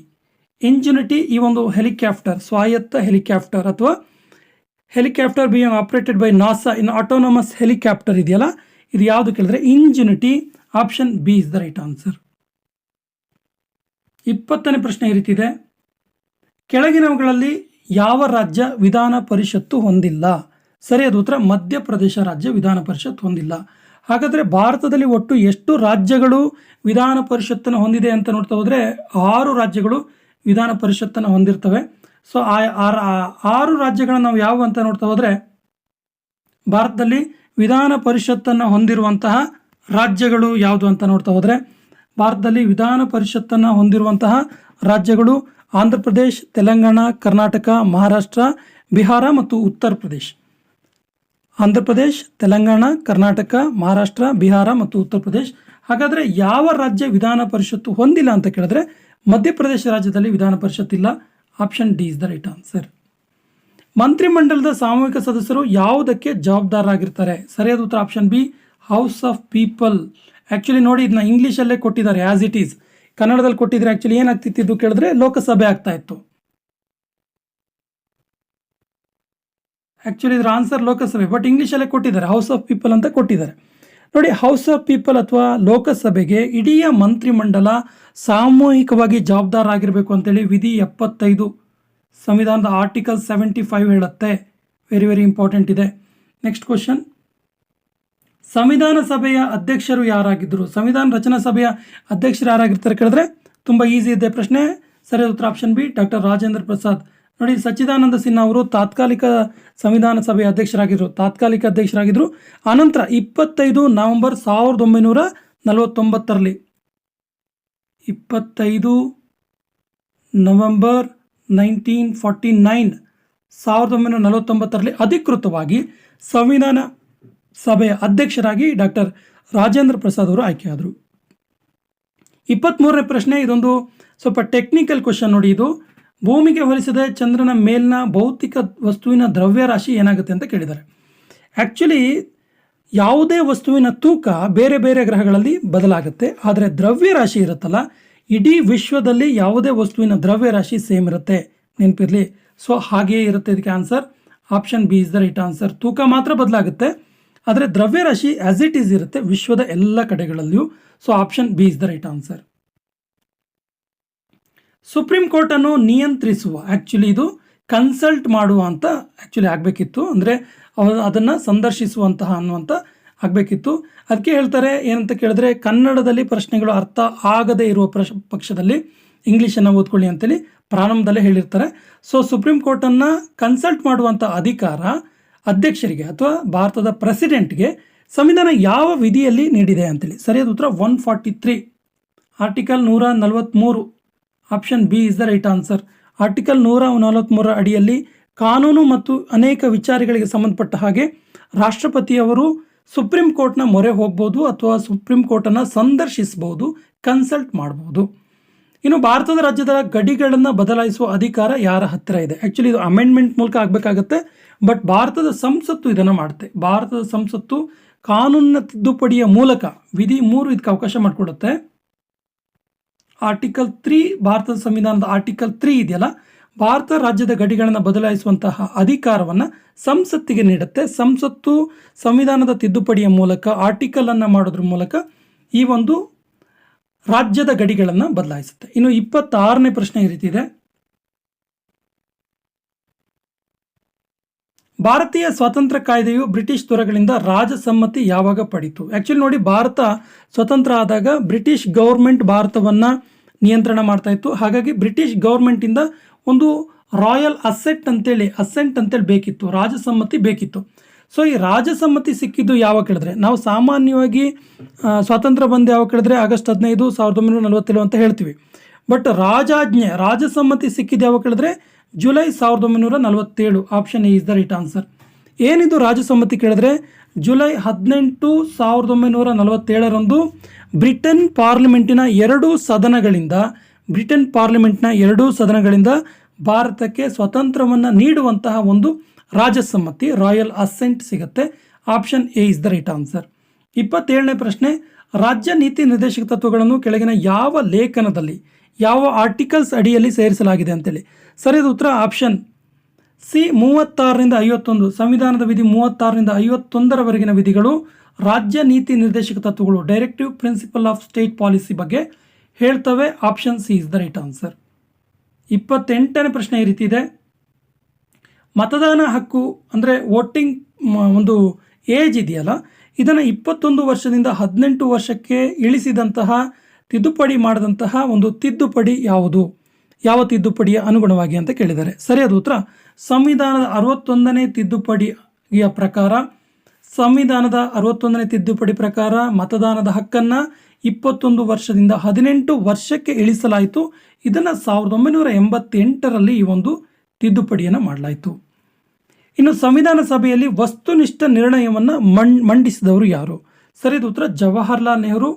ಇಂಜಿನಿಟಿ ಈ ಒಂದು ಹೆಲಿಕಾಪ್ಟರ್, ಸ್ವಾಯತ್ತ ಹೆಲಿಕಾಪ್ಟರ್ ಅಥವಾ helicopter be operated by NASA in autonomous helicopter ಇದೆಯಲ್ಲ? ಇದು ಯಾವುದು ಕೇಳಿದ್ರೆ Ingenuity, option B is the right answer. ಇಪ್ಪತ್ತನೇ ಪ್ರಶ್ನೆ ಈ ಕೆಳಗಿನವುಗಳಲ್ಲಿ ಯಾವ ರಾಜ್ಯ ವಿಧಾನ ಪರಿಷತ್ತು ಹೊಂದಿಲ್ಲ? ಸರಿಯಾದ ಉತ್ತರ. ಮಧ್ಯಪ್ರದೇಶ ರಾಜ್ಯ ವಿಧಾನ ಪರಿಷತ್ ಹೊಂದಿಲ್ಲ. ಹಾಗಾದರೆ ಭಾರತದಲ್ಲಿ ಒಟ್ಟು ಎಷ್ಟು ರಾಜ್ಯಗಳು ವಿಧಾನ ಪರಿಷತ್ತನ್ನು ಹೊಂದಿದೆ ಅಂತ ನೋಡ್ತಾ ಹೋದರೆ ಆರು ರಾಜ್ಯಗಳು ವಿಧಾನ ಪರಿಷತ್ತನ್ನು ಹೊಂದಿರ್ತವೆ. ಸೊ ಆ- ಆರು ರಾಜ್ಯಗಳನ್ನು ನಾವು ಯಾವ ಅಂತ ನೋಡ್ತಾ ಹೋದರೆ ಭಾರತದಲ್ಲಿ ವಿಧಾನ ಪರಿಷತ್ತನ್ನು ಹೊಂದಿರುವಂತಹ ರಾಜ್ಯಗಳು ಯಾವುದು ಅಂತ ನೋಡ್ತಾ ಹೋದರೆ ಭಾರತದಲ್ಲಿ ವಿಧಾನ ಪರಿಷತ್ತನ್ನು ಹೊಂದಿರುವಂತಹ ರಾಜ್ಯಗಳು ಆಂಧ್ರ ಪ್ರದೇಶ್, ತೆಲಂಗಾಣ, ಕರ್ನಾಟಕ, ಮಹಾರಾಷ್ಟ್ರ, ಬಿಹಾರ ಮತ್ತು ಉತ್ತರ ಪ್ರದೇಶ್. ಆಂಧ್ರ ಪ್ರದೇಶ್, ತೆಲಂಗಾಣ, ಕರ್ನಾಟಕ, ಮಹಾರಾಷ್ಟ್ರ, ಬಿಹಾರ ಮತ್ತು ಉತ್ತರ ಪ್ರದೇಶ್. ಹಾಗಾದರೆ ಯಾವ ರಾಜ್ಯ ವಿಧಾನ ಪರಿಷತ್ತು ಹೊಂದಿಲ್ಲ ಅಂತ ಕೇಳಿದ್ರೆ ಮಧ್ಯಪ್ರದೇಶ ರಾಜ್ಯದಲ್ಲಿ ವಿಧಾನ ಪರಿಷತ್ ಇಲ್ಲ. Option D is the right answer. ಮಂತ್ರಿಮಂಡಲದ ಸಾಮೂಹಿಕ ಸದಸ್ಯರು ಯಾವುದಕ್ಕೆ ಜವಾಬ್ದಾರರಾಗಿರ್ತಾರೆ? ಸರಿಯಾದ ಉತ್ತರ option B, House of People. Actually ನೋಡಿ ಇದನ್ನ ಇಂಗ್ಲೀಷಲ್ಲೇ ಕೊಟ್ಟಿದ್ದಾರೆ ಆ್ಯಸ್ ಇಟ್ ಈಸ್ ಕನ್ನಡದಲ್ಲಿ ಕೊಟ್ಟಿದ್ರೆ ಆ್ಯಕ್ಚುಲಿ ಏನಾಗ್ತಿತ್ತು ಇದು ಕೇಳಿದ್ರೆ ಲೋಕಸಭೆ ಆಗ್ತಾ ಇತ್ತು. ಆ್ಯಕ್ಚುಲಿ ಇದರ ಆನ್ಸರ್ ಲೋಕಸಭೆ ಬಟ್ ಇಂಗ್ಲೀಷಲ್ಲೇ ಕೊಟ್ಟಿದ್ದಾರೆ ಹೌಸ್ ಆಫ್ ಪೀಪಲ್ ಅಂತ ಕೊಟ್ಟಿದ್ದಾರೆ. ನೋಡಿ ಹೌಸ್ ಆಫ್ ಪೀಪಲ್ ಅಥವಾ ಲೋಕಸಭೆಗೆ ಇಡೀ ಮಂತ್ರಿಮಂಡಲ ಸಾಮೂಹಿಕವಾಗಿ ಜವಾಬ್ದಾರ ಆಗಿರಬೇಕು ಅಂತೇಳಿ ವಿಧಿ ಎಪ್ಪತ್ತೈದು ಸಂವಿಧಾನದ ಆರ್ಟಿಕಲ್ ಸೆವೆಂಟಿ ಫೈವ್ ಹೇಳುತ್ತೆ. ವೆರಿ ವೆರಿ ಇಂಪಾರ್ಟೆಂಟ್ ಇದೆ. ನೆಕ್ಸ್ಟ್ ಕ್ವಶನ್ ಸಂವಿಧಾನ ಸಭೆಯ ಅಧ್ಯಕ್ಷರು ಯಾರಾಗಿದ್ದರು? ಸಂವಿಧಾನ ರಚನಾ ಸಭೆಯ ಅಧ್ಯಕ್ಷರು ಯಾರಾಗಿರ್ತಾರೆ ಕೇಳಿದ್ರೆ ತುಂಬ ಈಸಿ ಇದೆ ಪ್ರಶ್ನೆ. ಸರಿಯಾದ ಉತ್ತರ option B doctor Rajendra Prasad. ನೋಡಿ, ಸಚ್ಚಿದಾನಂದ ಸಿನ್ಹಾ ಅವರು ತಾತ್ಕಾಲಿಕ ಸಂವಿಧಾನ ಸಭೆಯ ಅಧ್ಯಕ್ಷರಾಗಿದ್ದರು ತಾತ್ಕಾಲಿಕ ಅಧ್ಯಕ್ಷರಾಗಿದ್ದರು ಆನಂತರ ಇಪ್ಪತ್ತೈದು ನವೆಂಬರ್ ಸಾವಿರದ ಒಂಬೈನೂರ ನಲವತ್ತೊಂಬತ್ತರಲ್ಲಿ. ಇಪ್ಪತ್ತೈದು ನವೆಂಬರ್ ನೈನ್ಟೀನ್ ಫಾರ್ಟಿ ನೈನ್ ಸಾವಿರದ ಒಂಬೈನೂರ ನಲವತ್ತೊಂಬತ್ತರಲ್ಲಿ ಅಧಿಕೃತವಾಗಿ ಸಂವಿಧಾನ ಸಭೆಯ ಅಧ್ಯಕ್ಷರಾಗಿ ಡಾಕ್ಟರ್ ರಾಜೇಂದ್ರ ಪ್ರಸಾದ್ ಅವರು ಆಯ್ಕೆಯಾದರು. ಇಪ್ಪತ್ತ್ಮೂರನೇ ಪ್ರಶ್ನೆ, ಇದೊಂದು ಸ್ವಲ್ಪ ಟೆಕ್ನಿಕಲ್ ಕ್ವಶನ್ ನೋಡಿ. ಇದು ಭೂಮಿಗೆ ಹೋಲಿಸಿದ ಚಂದ್ರನ ಮೇಲಿನ ಭೌತಿಕ ವಸ್ತುವಿನ ದ್ರವ್ಯರಾಶಿ ಏನಾಗುತ್ತೆ ಅಂತ ಕೇಳಿದ್ದಾರೆ. ಆ್ಯಕ್ಚುಲಿ ಯಾವುದೇ ವಸ್ತುವಿನ ತೂಕ ಬೇರೆ ಬೇರೆ ಗ್ರಹಗಳಲ್ಲಿ ಬದಲಾಗುತ್ತೆ. ಆದರೆ ದ್ರವ್ಯರಾಶಿ ಇರುತ್ತಲ್ಲ, ಇಡೀ ವಿಶ್ವದಲ್ಲಿ ಯಾವುದೇ ವಸ್ತುವಿನ ದ್ರವ್ಯರಾಶಿ ಸೇಮ್ ಇರುತ್ತೆ. ನೆನಪಿರಲಿ? ಸೊ ಹಾಗೆಯೇ ಇರುತ್ತೆ ಇದಕ್ಕೆ answer. Option B is the right answer ತೂಕ ಮಾತ್ರ ಬದಲಾಗುತ್ತೆ. ಆದರೆ ದ್ರವ್ಯರಾಶಿ ಆಸ್ ಇಟ್ ಈಸ್ ಇರುತ್ತೆ ವಿಶ್ವದ ಎಲ್ಲ ಕಡೆಗಳಲ್ಲಿಯೂ. So option B is the right answer supreme ಕೋರ್ಟನ್ನು ನಿಯಂತ್ರಿಸುವ ಆ್ಯಕ್ಚುಲಿ ಇದು ಕನ್ಸಲ್ಟ್ ಮಾಡುವ ಅಂತ ಆ್ಯಕ್ಚುಲಿ ಆಗಬೇಕಿತ್ತು. ಅಂದರೆ ಅದನ್ನು ಸಂದರ್ಶಿಸುವಂತಹ ಅನ್ನುವಂಥ ಆಗಬೇಕಿತ್ತು. ಅದಕ್ಕೆ ಹೇಳ್ತಾರೆ, ಏನಂತ ಕೇಳಿದ್ರೆ ಕನ್ನಡದಲ್ಲಿ ಪ್ರಶ್ನೆಗಳು ಅರ್ಥ ಆಗದೇ ಇರುವ ಪ್ರಶ್, ಪಕ್ಷದಲ್ಲಿ ಇಂಗ್ಲೀಷನ್ನು ಓದ್ಕೊಳ್ಳಿ ಅಂತೇಳಿ ಪ್ರಾರಂಭದಲ್ಲೇ ಹೇಳಿರ್ತಾರೆ. ಸೊ ಸುಪ್ರೀಂ ಕೋರ್ಟನ್ನು ಕನ್ಸಲ್ಟ್ ಮಾಡುವಂಥ ಅಧಿಕಾರ ಅಧ್ಯಕ್ಷರಿಗೆ ಅಥವಾ ಭಾರತದ ಪ್ರೆಸಿಡೆಂಟ್ಗೆ ಸಂವಿಧಾನ ಯಾವ ವಿಧಿಯಲ್ಲಿ ನೀಡಿದೆ ಅಂತೇಳಿ. ಸರಿಯಾದ ಉತ್ತರ ಒನ್ ಫಾರ್ಟಿ ತ್ರೀ ಆರ್ಟಿಕಲ್ ನೂರ ನಲವತ್ತ್ಮೂರು option B is the right answer article ನೂರ ನಲವತ್ತ್ಮೂರ ಅಡಿಯಲ್ಲಿ ಕಾನೂನು ಮತ್ತು ಅನೇಕ ವಿಚಾರಗಳಿಗೆ ಸಂಬಂಧಪಟ್ಟ ಹಾಗೆ ರಾಷ್ಟ್ರಪತಿಯವರು ಸುಪ್ರೀಂ ಕೋರ್ಟ್ನ ಮೊರೆ ಹೋಗ್ಬೋದು ಅಥವಾ ಸುಪ್ರೀಂ ಕೋರ್ಟನ್ನು ಸಂದರ್ಶಿಸ್ಬೋದು ಕನ್ಸಲ್ಟ್ ಮಾಡ್ಬೋದು ಇನ್ನು ಭಾರತದ ರಾಜ್ಯದ ಗಡಿಗಳನ್ನು ಬದಲಾಯಿಸುವ ಅಧಿಕಾರ ಯಾರ ಹತ್ತಿರ ಇದೆ? ಆ್ಯಕ್ಚುಲಿ ಇದು ಅಮೆಂಡ್ಮೆಂಟ್ ಮೂಲಕ ಆಗಬೇಕಾಗತ್ತೆ ಬಟ್ ಭಾರತದ ಸಂಸತ್ತು ಇದನ್ನು ಮಾಡುತ್ತೆ. ಭಾರತದ ಸಂಸತ್ತು ಕಾನೂನಿನ ತಿದ್ದುಪಡಿಯ ಮೂಲಕ ವಿಧಿ ಮೂರು ಇದಕ್ಕೆ ಅವಕಾಶ ಮಾಡಿಕೊಡುತ್ತೆ. ಆರ್ಟಿಕಲ್ ತ್ರೀ ಭಾರತದ ಸಂವಿಧಾನದ ಆರ್ಟಿಕಲ್ ತ್ರೀ ಇದೆಯಲ್ಲ, ಭಾರತ ರಾಜ್ಯದ ಗಡಿಗಳನ್ನು ಬದಲಾಯಿಸುವಂತಹ ಅಧಿಕಾರವನ್ನು ಸಂಸತ್ತಿಗೆ ನೀಡುತ್ತೆ. ಸಂಸತ್ತು ಸಂವಿಧಾನದ ತಿದ್ದುಪಡಿಯ ಮೂಲಕ ಆರ್ಟಿಕಲ್ ಅನ್ನು ಮಾಡೋದ್ರ ಮೂಲಕ ಈ ಒಂದು ರಾಜ್ಯದ ಗಡಿಗಳನ್ನು ಬದಲಾಯಿಸುತ್ತೆ. ಇನ್ನು ಇಪ್ಪತ್ತಾರನೇ ಪ್ರಶ್ನೆ ಈ ರೀತಿ ಇದೆ. ಭಾರತೀಯ ಸ್ವಾತಂತ್ರ್ಯ ಕಾಯ್ದೆಯು ಬ್ರಿಟಿಷ್ ದೊರೆಗಳಿಂದ ರಾಜಸಮ್ಮತಿ ಯಾವಾಗ ಪಡಿತು? ಆ್ಯಕ್ಚುಲಿ ನೋಡಿ, ಭಾರತ ಸ್ವತಂತ್ರ ಆದಾಗ ಬ್ರಿಟಿಷ್ ಗೌರ್ಮೆಂಟ್ ಭಾರತವನ್ನು ನಿಯಂತ್ರಣ ಮಾಡ್ತಾ ಇತ್ತು. ಹಾಗಾಗಿ ಬ್ರಿಟಿಷ್ ಗೌರ್ಮೆಂಟಿಂದ ಒಂದು ರಾಯಲ್ ಅಸೆಟ್ ಅಂತೇಳಿ, ಅಸೆಂಟ್ ಅಂತೇಳಿ ಬೇಕಿತ್ತು. ರಾಜಸಮ್ಮತಿ ಬೇಕಿತ್ತು. ಸೊ ಈ ರಾಜಸಮ್ಮತಿ ಸಿಕ್ಕಿದ್ದು ಯಾವಾಗ ಕೇಳಿದ್ರೆ? ನಾವು ಸಾಮಾನ್ಯವಾಗಿ ಸ್ವಾತಂತ್ರ್ಯ ಬಂದು ಯಾವಾಗ ಕೇಳಿದ್ರೆ? ಆಗಸ್ಟ್ ಹದಿನೈದು, ಸಾವಿರದ ಒಂಬೈನೂರ ನಲವತ್ತೇಳು ಅಂತ ಹೇಳ್ತೀವಿ. ಬಟ್ ರಾಜಾಜ್ಞೆ, ರಾಜಸಮ್ಮತಿ ಸಿಕ್ಕಿದ್ದು ಯಾವಾಗ ಕೇಳಿದ್ರೆ? ಜುಲೈ ಸಾವಿರದ ಒಂಬೈನೂರ ನಲವತ್ತೇಳು. Option is the right answer ಏನಿದು ರಾಜಸಮ್ಮತಿ ಕೇಳಿದ್ರೆ? ಜುಲೈ ಹದಿನೆಂಟು, ಸಾವಿರದ ಒಂಬೈನೂರ ನಲವತ್ತೇಳರಂದು ಬ್ರಿಟನ್ ಪಾರ್ಲಿಮೆಂಟಿನ ಎರಡು ಸದನಗಳಿಂದ, ಬ್ರಿಟನ್ ಪಾರ್ಲಿಮೆಂಟ್ನ ಎರಡೂ ಸದನಗಳಿಂದ ಭಾರತಕ್ಕೆ ಸ್ವತಂತ್ರವನ್ನು ನೀಡುವಂತಹ ಒಂದು ರಾಜಸಮ್ಮತಿ, ರಾಯಲ್ ಅಸೆಂಟ್ ಸಿಗುತ್ತೆ. Option A is the right answer. ಇಪ್ಪತ್ತೇಳನೇ ಪ್ರಶ್ನೆ, ರಾಜ್ಯ ನೀತಿ ನಿರ್ದೇಶಕ ತತ್ವಗಳನ್ನು ಕೆಳಗಿನ ಯಾವ ಲೇಖನದಲ್ಲಿ, ಯಾವ ಆರ್ಟಿಕಲ್ಸ್ ಅಡಿಯಲ್ಲಿ ಸೇರಿಸಲಾಗಿದೆ ಅಂತೇಳಿ. ಸರಿಯಾದ ಉತ್ತರ ಆಪ್ಷನ್ ಸಿ, ಮೂವತ್ತಾರರಿಂದ ಐವತ್ತೊಂದು. ಸಂವಿಧಾನದ ವಿಧಿ ಮೂವತ್ತಾರರಿಂದ ಐವತ್ತೊಂದರವರೆಗಿನ ವಿಧಿಗಳು ರಾಜ್ಯ ನೀತಿ ನಿರ್ದೇಶಕ ತತ್ವಗಳು directive principle of state policy ಬಗ್ಗೆ ಹೇಳ್ತವೆ. Option C is the right answer. ಇಪ್ಪತ್ತೆಂಟನೇ ಪ್ರಶ್ನೆ ಈ ರೀತಿ ಇದೆ. ಮತದಾನ ಹಕ್ಕು ಅಂದರೆ ವೋಟಿಂಗ್ ಒಂದು ಏಜ್ ಇದೆಯಲ್ಲ, ಇದನ್ನು ಇಪ್ಪತ್ತೊಂದು ವರ್ಷದಿಂದ ಹದಿನೆಂಟು ವರ್ಷಕ್ಕೆ ಇಳಿಸಿದಂತಹ, ತಿದ್ದುಪಡಿ ಮಾಡಿದಂತಹ ಒಂದು ತಿದ್ದುಪಡಿ ಯಾವುದು? ಯಾವ ತಿದ್ದುಪಡಿಯ ಅನುಗುಣವಾಗಿ ಅಂತ ಕೇಳಿದ್ದಾರೆ. ಸರಿಯಾದ ಉತ್ತರ. ಸಂವಿಧಾನದ ಅರವತ್ತೊಂದನೇ ತಿದ್ದುಪಡಿಯ ಪ್ರಕಾರ, ಸಂವಿಧಾನದ ಅರವತ್ತೊಂದನೇ ತಿದ್ದುಪಡಿ ಪ್ರಕಾರ ಮತದಾನದ ಹಕ್ಕನ್ನು ಇಪ್ಪತ್ತೊಂದು ವರ್ಷದಿಂದ ಹದಿನೆಂಟು ವರ್ಷಕ್ಕೆ ಇಳಿಸಲಾಯಿತು. ಇದನ್ನು ಸಾವಿರದ ಒಂಬೈನೂರ ಎಂಬತ್ತೆಂಟರಲ್ಲಿ ಈ ಒಂದು ತಿದ್ದುಪಡಿಯನ್ನು ಮಾಡಲಾಯಿತು. ಇನ್ನು ಸಂವಿಧಾನ ಸಭೆಯಲ್ಲಿ ವಸ್ತುನಿಷ್ಠ ನಿರ್ಣಯವನ್ನು ಮಂಡಿಸಿದವರು ಯಾರು? ಸರಿದ ಉತ್ತರ. Jawaharlal Nehru.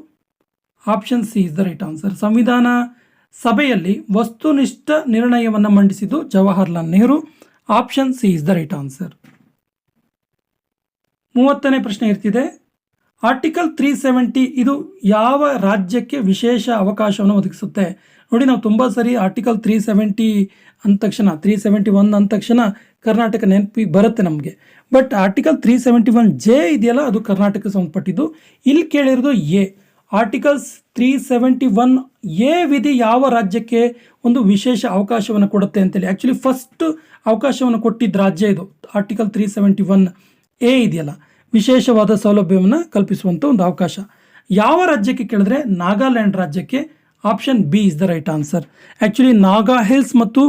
Option C is the right answer. ಸಂವಿಧಾನ ಸಭೆಯಲ್ಲಿ ವಸ್ತುನಿಷ್ಠ ನಿರ್ಣಯವನ್ನು ಮಂಡಿಸಿದ್ದು Jawaharlal Nehru. Option C is the right answer. ಮೂವತ್ತನೇ ಪ್ರಶ್ನೆ ಇರ್ತಿದೆ. ಆರ್ಟಿಕಲ್ ತ್ರೀ ಸೆವೆಂಟಿ ಇದು ಯಾವ ರಾಜ್ಯಕ್ಕೆ ವಿಶೇಷ ಅವಕಾಶವನ್ನು ಒದಗಿಸುತ್ತೆ? ನೋಡಿ, ನಾವು ತುಂಬ ಸರಿ ಆರ್ಟಿಕಲ್ ತ್ರೀ ಸೆವೆಂಟಿ ಅಂದ ತಕ್ಷಣ, ತ್ರೀ ಸೆವೆಂಟಿ ಒನ್ ಅಂದ ತಕ್ಷಣ ಕರ್ನಾಟಕ ನೆನಪಿ ಬರುತ್ತೆ ನಮಗೆ. But article three seventy one J ಇದೆಯಲ್ಲ, ಅದು ಕರ್ನಾಟಕಕ್ಕೆ ಸಂಬಂಧಪಟ್ಟಿದ್ದು. ಇಲ್ಲಿ ಕೇಳಿರೋದು A. Articles three seventy one A ವಿಧಿ ಯಾವ ರಾಜ್ಯಕ್ಕೆ ಒಂದು ವಿಶೇಷ ಅವಕಾಶವನ್ನು ಕೊಡುತ್ತೆ ಅಂತೇಳಿ. ಆ್ಯಕ್ಚುಲಿ ಫಸ್ಟ್ ಅವಕಾಶವನ್ನು ಕೊಟ್ಟಿದ್ದ ರಾಜ್ಯ ಇದು. Article three seventy one A ಇದೆಯಲ್ಲ, ವಿಶೇಷವಾದ ಸೌಲಭ್ಯವನ್ನು ಕಲ್ಪಿಸುವಂಥ ಒಂದು ಅವಕಾಶ. ಯಾವ ರಾಜ್ಯಕ್ಕೆ ಕೇಳಿದ್ರೆ, ನಾಗಾಲ್ಯಾಂಡ್ ರಾಜ್ಯಕ್ಕೆ option B is the right answer actually Naga hills ಮತ್ತು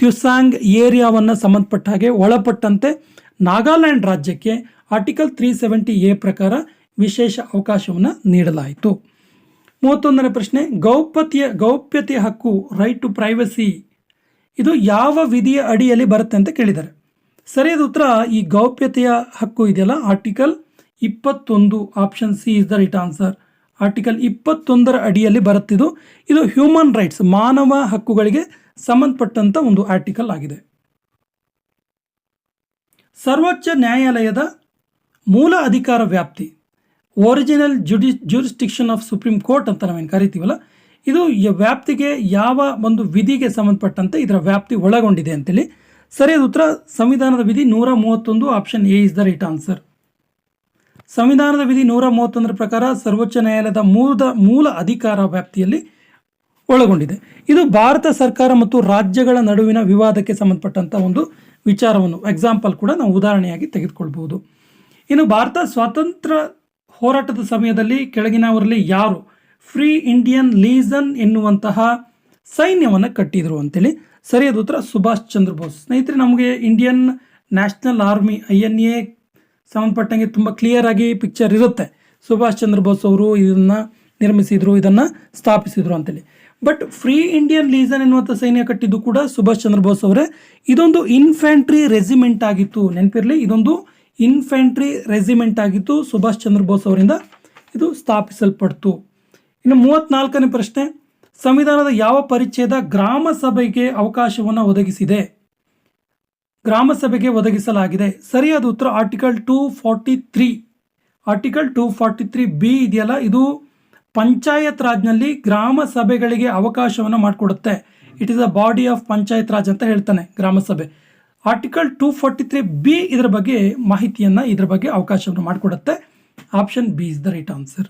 ತ್ಯುಸಾಂಗ್ ಏರಿಯಾವನ್ನು ಸಂಬಂಧಪಟ್ಟ ಹಾಗೆ ಒಳಪಟ್ಟಂತೆ ನಾಗಾಲ್ಯಾಂಡ್ ರಾಜ್ಯಕ್ಕೆ ಆರ್ಟಿಕಲ್ ತ್ರೀ ಸೆವೆಂಟಿ ಎ ಪ್ರಕಾರ ವಿಶೇಷ ಅವಕಾಶವನ್ನು ನೀಡಲಾಯಿತು. ಮೂವತ್ತೊಂದನೇ ಪ್ರಶ್ನೆ, ಗೌಪ್ಯತೆಯ ಗೌಪ್ಯತೆಯ ಹಕ್ಕು ರೈಟ್ ಟು ಪ್ರೈವಸಿ ಇದು ಯಾವ ವಿಧಿಯ ಅಡಿಯಲ್ಲಿ ಬರುತ್ತೆ ಅಂತ ಕೇಳಿದ್ದಾರೆ. ಸರಿಯಾದ ಉತ್ತರ, ಈ ಗೌಪ್ಯತೆಯ ಹಕ್ಕು ಇದೆಯಲ್ಲ? ಆರ್ಟಿಕಲ್ ಇಪ್ಪತ್ತೊಂದು option C is the right answer article ಇಪ್ಪತ್ತೊಂದರ ಅಡಿಯಲ್ಲಿ ಬರುತ್ತಿದ್ದು, ಇದು ಹ್ಯೂಮನ್ ರೈಟ್ಸ್, ಮಾನವ ಹಕ್ಕುಗಳಿಗೆ ಸಂಬಂಧಪಟ್ಟಂಥ ಒಂದು ಆರ್ಟಿಕಲ್ ಆಗಿದೆ. ಸರ್ವೋಚ್ಚ ನ್ಯಾಯಾಲಯದ ಮೂಲ ಅಧಿಕಾರ ವ್ಯಾಪ್ತಿ, ಒರಿಜಿನಲ್ ಜುಡಿ, ಜೂರಿಸ್ಟಿಕ್ಷನ್ ಆಫ್ ಸುಪ್ರೀಂ ಕೋರ್ಟ್ ಅಂತ ನಾವೇನು ಕರಿತೀವಲ್ಲ, ಇದು ವ್ಯಾಪ್ತಿಗೆ ಯಾವ ಒಂದು ವಿಧಿಗೆ ಸಂಬಂಧಪಟ್ಟಂತೆ ಇದರ ವ್ಯಾಪ್ತಿ ಒಳಗೊಂಡಿದೆ ಅಂತೇಳಿ. ಸರಿಯಾದ ಉತ್ತರ, ಸಂವಿಧಾನದ ವಿಧಿ ನೂರ ಮೂವತ್ತೊಂದು, option A is the right answer. ಸಂವಿಧಾನದ ವಿಧಿ ನೂರ ಮೂವತ್ತೊಂದರ ಪ್ರಕಾರ ಸರ್ವೋಚ್ಚ ನ್ಯಾಯಾಲಯದ ಮೂಲದ ಮೂಲ ಅಧಿಕಾರ ವ್ಯಾಪ್ತಿಯಲ್ಲಿ ಒಳಗೊಂಡಿದೆ. ಇದು ಭಾರತ ಸರ್ಕಾರ ಮತ್ತು ರಾಜ್ಯಗಳ ನಡುವಿನ ವಿವಾದಕ್ಕೆ ಸಂಬಂಧಪಟ್ಟಂಥ ಒಂದು ವಿಚಾರವನ್ನು ಎಕ್ಸಾಂಪಲ್ ಕೂಡ ನಾವು ಉದಾಹರಣೆಯಾಗಿ ತೆಗೆದುಕೊಳ್ಬಹುದು. ಇನ್ನು ಭಾರತ ಸ್ವಾತಂತ್ರ್ಯ ಹೋರಾಟದ ಸಮಯದಲ್ಲಿ ಕೆಳಗಿನವರಲ್ಲಿ ಯಾರು ಫ್ರೀ ಇಂಡಿಯನ್ ಲೀಸನ್ ಎನ್ನುವಂತಹ ಸೈನ್ಯವನ್ನು ಕಟ್ಟಿದರು ಅಂತೇಳಿ ಸರಿಯಾದ ಉತ್ತರ ಸುಭಾಷ್ ಚಂದ್ರ ಬೋಸ್. ಸ್ನೇಹಿತರೆ, ನಮಗೆ Indian national army I N A ಸಂಬಂಧಪಟ್ಟಂಗೆ ತುಂಬ ಕ್ಲಿಯರ್ ಆಗಿ ಪಿಕ್ಚರ್ ಇರುತ್ತೆ. ಸುಭಾಷ್ ಚಂದ್ರ ಬೋಸ್ ಅವರು ಇದನ್ನು ನಿರ್ಮಿಸಿದರು, ಇದನ್ನು ಸ್ಥಾಪಿಸಿದರು ಅಂತೇಳಿ. ಬಟ್ ಫ್ರೀ ಇಂಡಿಯನ್ ಲೀಸನ್ ಎನ್ನುವಂಥ ಸೈನ್ಯ ಕಟ್ಟಿದ್ದು ಕೂಡ ಸುಭಾಷ್ ಚಂದ್ರ ಬೋಸ್ ಅವರೇ. ಇದೊಂದು ಇನ್ಫ್ಯಾಂಟ್ರಿ ರೆಜಿಮೆಂಟ್ ಆಗಿತ್ತು. ನೆನಪಿರಲಿ, ಇದೊಂದು ಇನ್ಫ್ಯಾಂಟ್ರಿ ರೆಜಿಮೆಂಟ್ ಆಗಿತ್ತು ಸುಭಾಷ್ ಚಂದ್ರ ಬೋಸ್ ಅವರಿಂದ ಇದು ಸ್ಥಾಪಿಸಲ್ಪಡ್ತು. ಇನ್ನು ಮೂವತ್ನಾಲ್ಕನೇ ಪ್ರಶ್ನೆ, ಸಂವಿಧಾನದ ಯಾವ ಪರಿಚ್ಛೇದ ಗ್ರಾಮ ಸಭೆಗೆ ಅವಕಾಶವನ್ನು ಒದಗಿಸಿದೆ? ಗ್ರಾಮ ಸಭೆಗೆ ಒದಗಿಸಲಾಗಿದೆ. ಸರಿಯಾದ ಉತ್ತರ article two forty three article two forty three B ಇದೆಯಲ್ಲ? ಇದು ಪಂಚಾಯತ್ ರಾಜ್ನಲ್ಲಿ ಗ್ರಾಮ ಸಭೆಗಳಿಗೆ ಅವಕಾಶವನ್ನು ಮಾಡಿಕೊಡುತ್ತೆ. It is a body of panchayat raj ಅಂತ ಹೇಳ್ತಾನೆ ಗ್ರಾಮ ಸಭೆ. Article two forty three B ಇದರ ಬಗ್ಗೆ ಮಾಹಿತಿಯನ್ನು ಇದರ ಬಗ್ಗೆ ಅವಕಾಶವನ್ನು ಮಾಡಿಕೊಡುತ್ತೆ. Option B is the right answer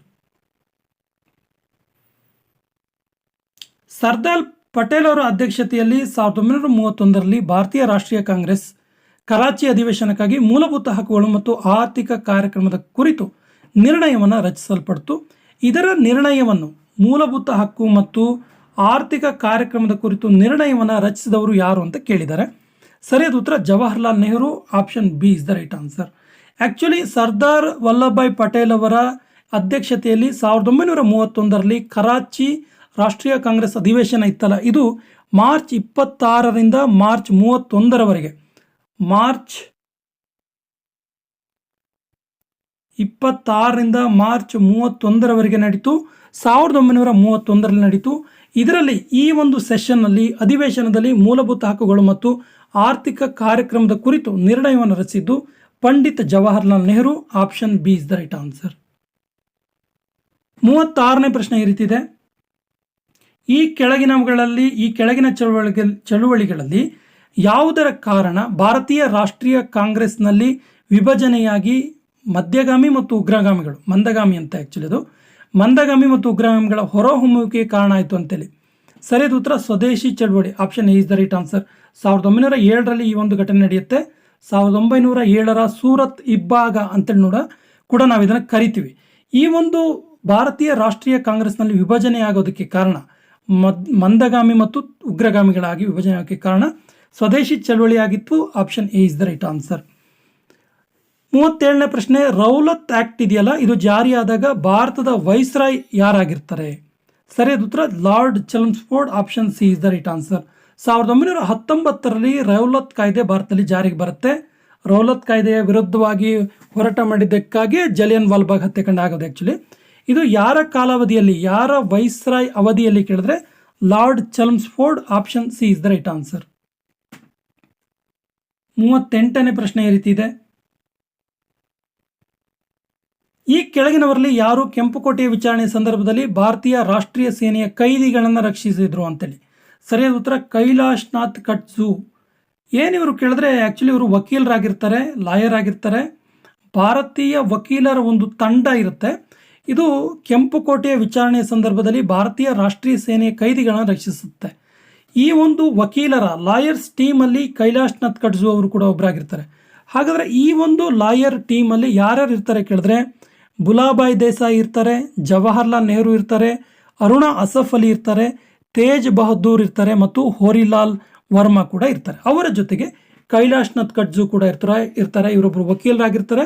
Sardar Patel ಅವರ ಅಧ್ಯಕ್ಷತೆಯಲ್ಲಿ ಸಾವಿರದ ಒಂಬೈನೂರ ಮೂವತ್ತೊಂದರಲ್ಲಿ ಭಾರತೀಯ ರಾಷ್ಟ್ರೀಯ ಕಾಂಗ್ರೆಸ್ ಕರಾಚಿ ಅಧಿವೇಶನಕ್ಕಾಗಿ ಮೂಲಭೂತ ಹಕ್ಕುಗಳು ಮತ್ತು ಆರ್ಥಿಕ ಕಾರ್ಯಕ್ರಮದ ಕುರಿತು ನಿರ್ಣಯವನ್ನು ರಚಿಸಲ್ಪಡ್ತು. ಇದರ ನಿರ್ಣಯವನ್ನು ಮೂಲಭೂತ ಹಕ್ಕು ಮತ್ತು ಆರ್ಥಿಕ ಕಾರ್ಯಕ್ರಮದ ಕುರಿತು ನಿರ್ಣಯವನ್ನು ರಚಿಸಿದವರು ಯಾರು ಅಂತ ಕೇಳಿದ್ದಾರೆ ಸರಿಯಾದ ಉತ್ತರ Jawaharlal Nehru, option B is the right answer. Actually Sardar Vallabhbhai Patel ಅವರ ಅಧ್ಯಕ್ಷತೆಯಲ್ಲಿ ಸಾವಿರದ ಒಂಬೈನೂರ ಮೂವತ್ತೊಂದರಲ್ಲಿ ಕರಾಚಿ ರಾಷ್ಟ್ರೀಯ ಕಾಂಗ್ರೆಸ್ ಅಧಿವೇಶನ ಇತ್ತಲ್ಲ, ಇದು ಮಾರ್ಚ್ ಇಪ್ಪತ್ತಾರರಿಂದ ಮಾರ್ಚ್ ಮೂವತ್ತೊಂದರವರೆಗೆ. ಮಾರ್ಚ್ ಇಪ್ಪತ್ತಾರರಿಂದ ಮಾರ್ಚ್ ಮೂವತ್ತೊಂದರವರೆಗೆ ನಡೀತು, ಸಾವಿರದ ಒಂಬೈನೂರ ಮೂವತ್ತೊಂದರಲ್ಲಿ ನಡೀತು. ಇದರಲ್ಲಿ ಈ ಒಂದು ಸೆಷನ್ನಲ್ಲಿ ಅಧಿವೇಶನದಲ್ಲಿ ಮೂಲಭೂತ ಹಕ್ಕುಗಳು ಮತ್ತು ಆರ್ಥಿಕ ಕಾರ್ಯಕ್ರಮದ ಕುರಿತು ನಿರ್ಣಯವನ್ನು ರಚಿಸಿದ್ದು Pandit Jawaharlal Nehru, option B is the right answer. ಮೂವತ್ತಾರನೇ ಪ್ರಶ್ನೆ ಈ ರೀತಿದೆ ಈ ಕೆಳಗಿನವುಗಳಲ್ಲಿ, ಈ ಕೆಳಗಿನ ಚಳುವಳಿಗೆ, ಚಳುವಳಿಗಳಲ್ಲಿ ಯಾವುದರ ಕಾರಣ ಭಾರತೀಯ ರಾಷ್ಟ್ರೀಯ ಕಾಂಗ್ರೆಸ್ನಲ್ಲಿ ವಿಭಜನೆಯಾಗಿ ಮಧ್ಯಗಾಮಿ ಮತ್ತು ಉಗ್ರಗಾಮಿಗಳು, ಮಂದಗಾಮಿ ಅಂತ ಆ್ಯಕ್ಚುಲಿ ಅದು, ಮಂದಗಾಮಿ ಮತ್ತು ಉಗ್ರಗಾಮಿಗಳ ಹೊರಹೊಮ್ಮುವಿಕೆ ಕಾರಣ ಆಯಿತು ಅಂತೇಳಿ. ಸರಿಯಾದ ಉತ್ತರ ಸ್ವದೇಶಿ ಚಳುವಳಿ. Option is the right answer ಸಾವಿರದ ಒಂಬೈನೂರ ಏಳರಲ್ಲಿ ಈ ಒಂದು ಘಟನೆ ನಡೆಯುತ್ತೆ. ಸಾವಿರದ ಒಂಬೈನೂರ ಏಳರ ಸೂರತ್ ಇಬ್ಬಾಗ ಅಂತೇಳಿ ನೋಡ, ಕೂಡ ನಾವು ಇದನ್ನು ಕರಿತೀವಿ. ಈ ಒಂದು ಭಾರತೀಯ ರಾಷ್ಟ್ರೀಯ ಕಾಂಗ್ರೆಸ್ನಲ್ಲಿ ವಿಭಜನೆ ಆಗೋದಕ್ಕೆ ಕಾರಣ ಮದ್ ಮಂದಗಾಮಿ ಮತ್ತು ಉಗ್ರಗಾಮಿಗಳಾಗಿ ವಿಭಜನೆ ಕಾರಣ ಸ್ವದೇಶಿ ಚಳವಳಿ ಆಗಿತ್ತು option A is the right answer. ಮೂವತ್ತೇಳನೇ ಪ್ರಶ್ನೆ, ರೌಲತ್ ಆಕ್ಟ್ ಇದೆಯಲ್ಲ? ಇದು ಜಾರಿಯಾದಾಗ ಭಾರತದ ವೈಸ್ರಾಯ್ ಯಾರಾಗಿರ್ತಾರೆ? ಸರಿಯಾದ ಉತ್ತರ, Lord Chelmsford. Option C is the right answer. ಸಾವಿರದ ಒಂಬೈನೂರ ಹತ್ತೊಂಬತ್ತರಲ್ಲಿ ರೌಲತ್ ಕಾಯ್ದೆ ಭಾರತದಲ್ಲಿ ಜಾರಿಗೆ ಬರುತ್ತೆ. ರೌಲತ್ ಕಾಯ್ದೆಯ ವಿರುದ್ಧವಾಗಿ ಹೋರಾಟ ಮಾಡಿದ್ದಕ್ಕಾಗಿ ಜಲಿಯನ್ ವಾಲ್ಬಾಗ್ ಹತ್ಯೆಕಂಡ ಆಗೋದು ಆ್ಯಕ್ಚುಲಿ ಇದು ಯಾರ ಕಾಲಾವಧಿಯಲ್ಲಿ, ಯಾರ ವೈಸ್ರಾಯ್ ಅವಧಿಯಲ್ಲಿ ಕೇಳಿದ್ರೆ Lord Chelmsford option C is the right answer. ಮೂವತ್ತೆಂಟನೇ ಪ್ರಶ್ನೆ ಈ ರೀತಿ ಇದೆ. ಈ ಕೆಳಗಿನವರಲ್ಲಿ ಯಾರು ಕೆಂಪುಕೋಟೆಯ ವಿಚಾರಣೆ ಸಂದರ್ಭದಲ್ಲಿ ಭಾರತೀಯ ರಾಷ್ಟ್ರೀಯ ಸೇನೆಯ ಕೈದಿಗಳನ್ನು ರಕ್ಷಿಸಿದ್ರು ಅಂತೇಳಿ. ಸರಿಯಾದ ಉತ್ತರ ಕೈಲಾಶ್ನಾಥ್ ಕಟ್ಸು. ಏನಿವರು ಕೇಳಿದ್ರೆ ಆ್ಯಕ್ಚುಲಿ ಇವರು ವಕೀಲರಾಗಿರ್ತಾರೆ ಲಾಯರ್ ಆಗಿರ್ತಾರೆ. ಭಾರತೀಯ ವಕೀಲರ ಒಂದು ತಂಡ ಇರುತ್ತೆ. ಇದು ಕೆಂಪುಕೋಟೆಯ ವಿಚಾರಣೆಯ ಸಂದರ್ಭದಲ್ಲಿ ಭಾರತೀಯ ರಾಷ್ಟ್ರೀಯ ಸೇನೆ ಕೈದಿಗಳನ್ನು ರಕ್ಷಿಸುತ್ತೆ. ಈ ಒಂದು ವಕೀಲರ, ಲಾಯರ್ಸ್ ಟೀಮಲ್ಲಿ ಕೈಲಾಶ್ ನಾಥ್ ಕಟ್ಜು ಅವರು ಕೂಡ ಒಬ್ಬರಾಗಿರ್ತಾರೆ ಹಾಗಾದರೆ ಈ ಒಂದು ಲಾಯರ್ ಟೀಮಲ್ಲಿ ಯಾರ್ಯಾರು ಇರ್ತಾರೆ ಕೇಳಿದ್ರೆ, ಬುಲಾಬಾಯ್ ದೇಸಾಯಿ ಇರ್ತಾರೆ, ಜವಾಹರ್ಲಾಲ್ ನೆಹರು ಇರ್ತಾರೆ, ಅರುಣಾ ಅಸಫ್ ಅಲಿ ಇರ್ತಾರೆ, ತೇಜ್ ಬಹದ್ದೂರ್ ಇರ್ತಾರೆ ಮತ್ತು ಹೋರಿಲಾಲ್ ವರ್ಮಾ ಕೂಡ ಇರ್ತಾರೆ. ಅವರ ಜೊತೆಗೆ ಕೈಲಾಶ್ ನಾಥ್ ಕಟ್ಜು ಕೂಡ ಇರ್ತಾರೆ ಇರ್ತಾರೆ ಇವರೊಬ್ಬರು ವಕೀಲರಾಗಿರ್ತಾರೆ.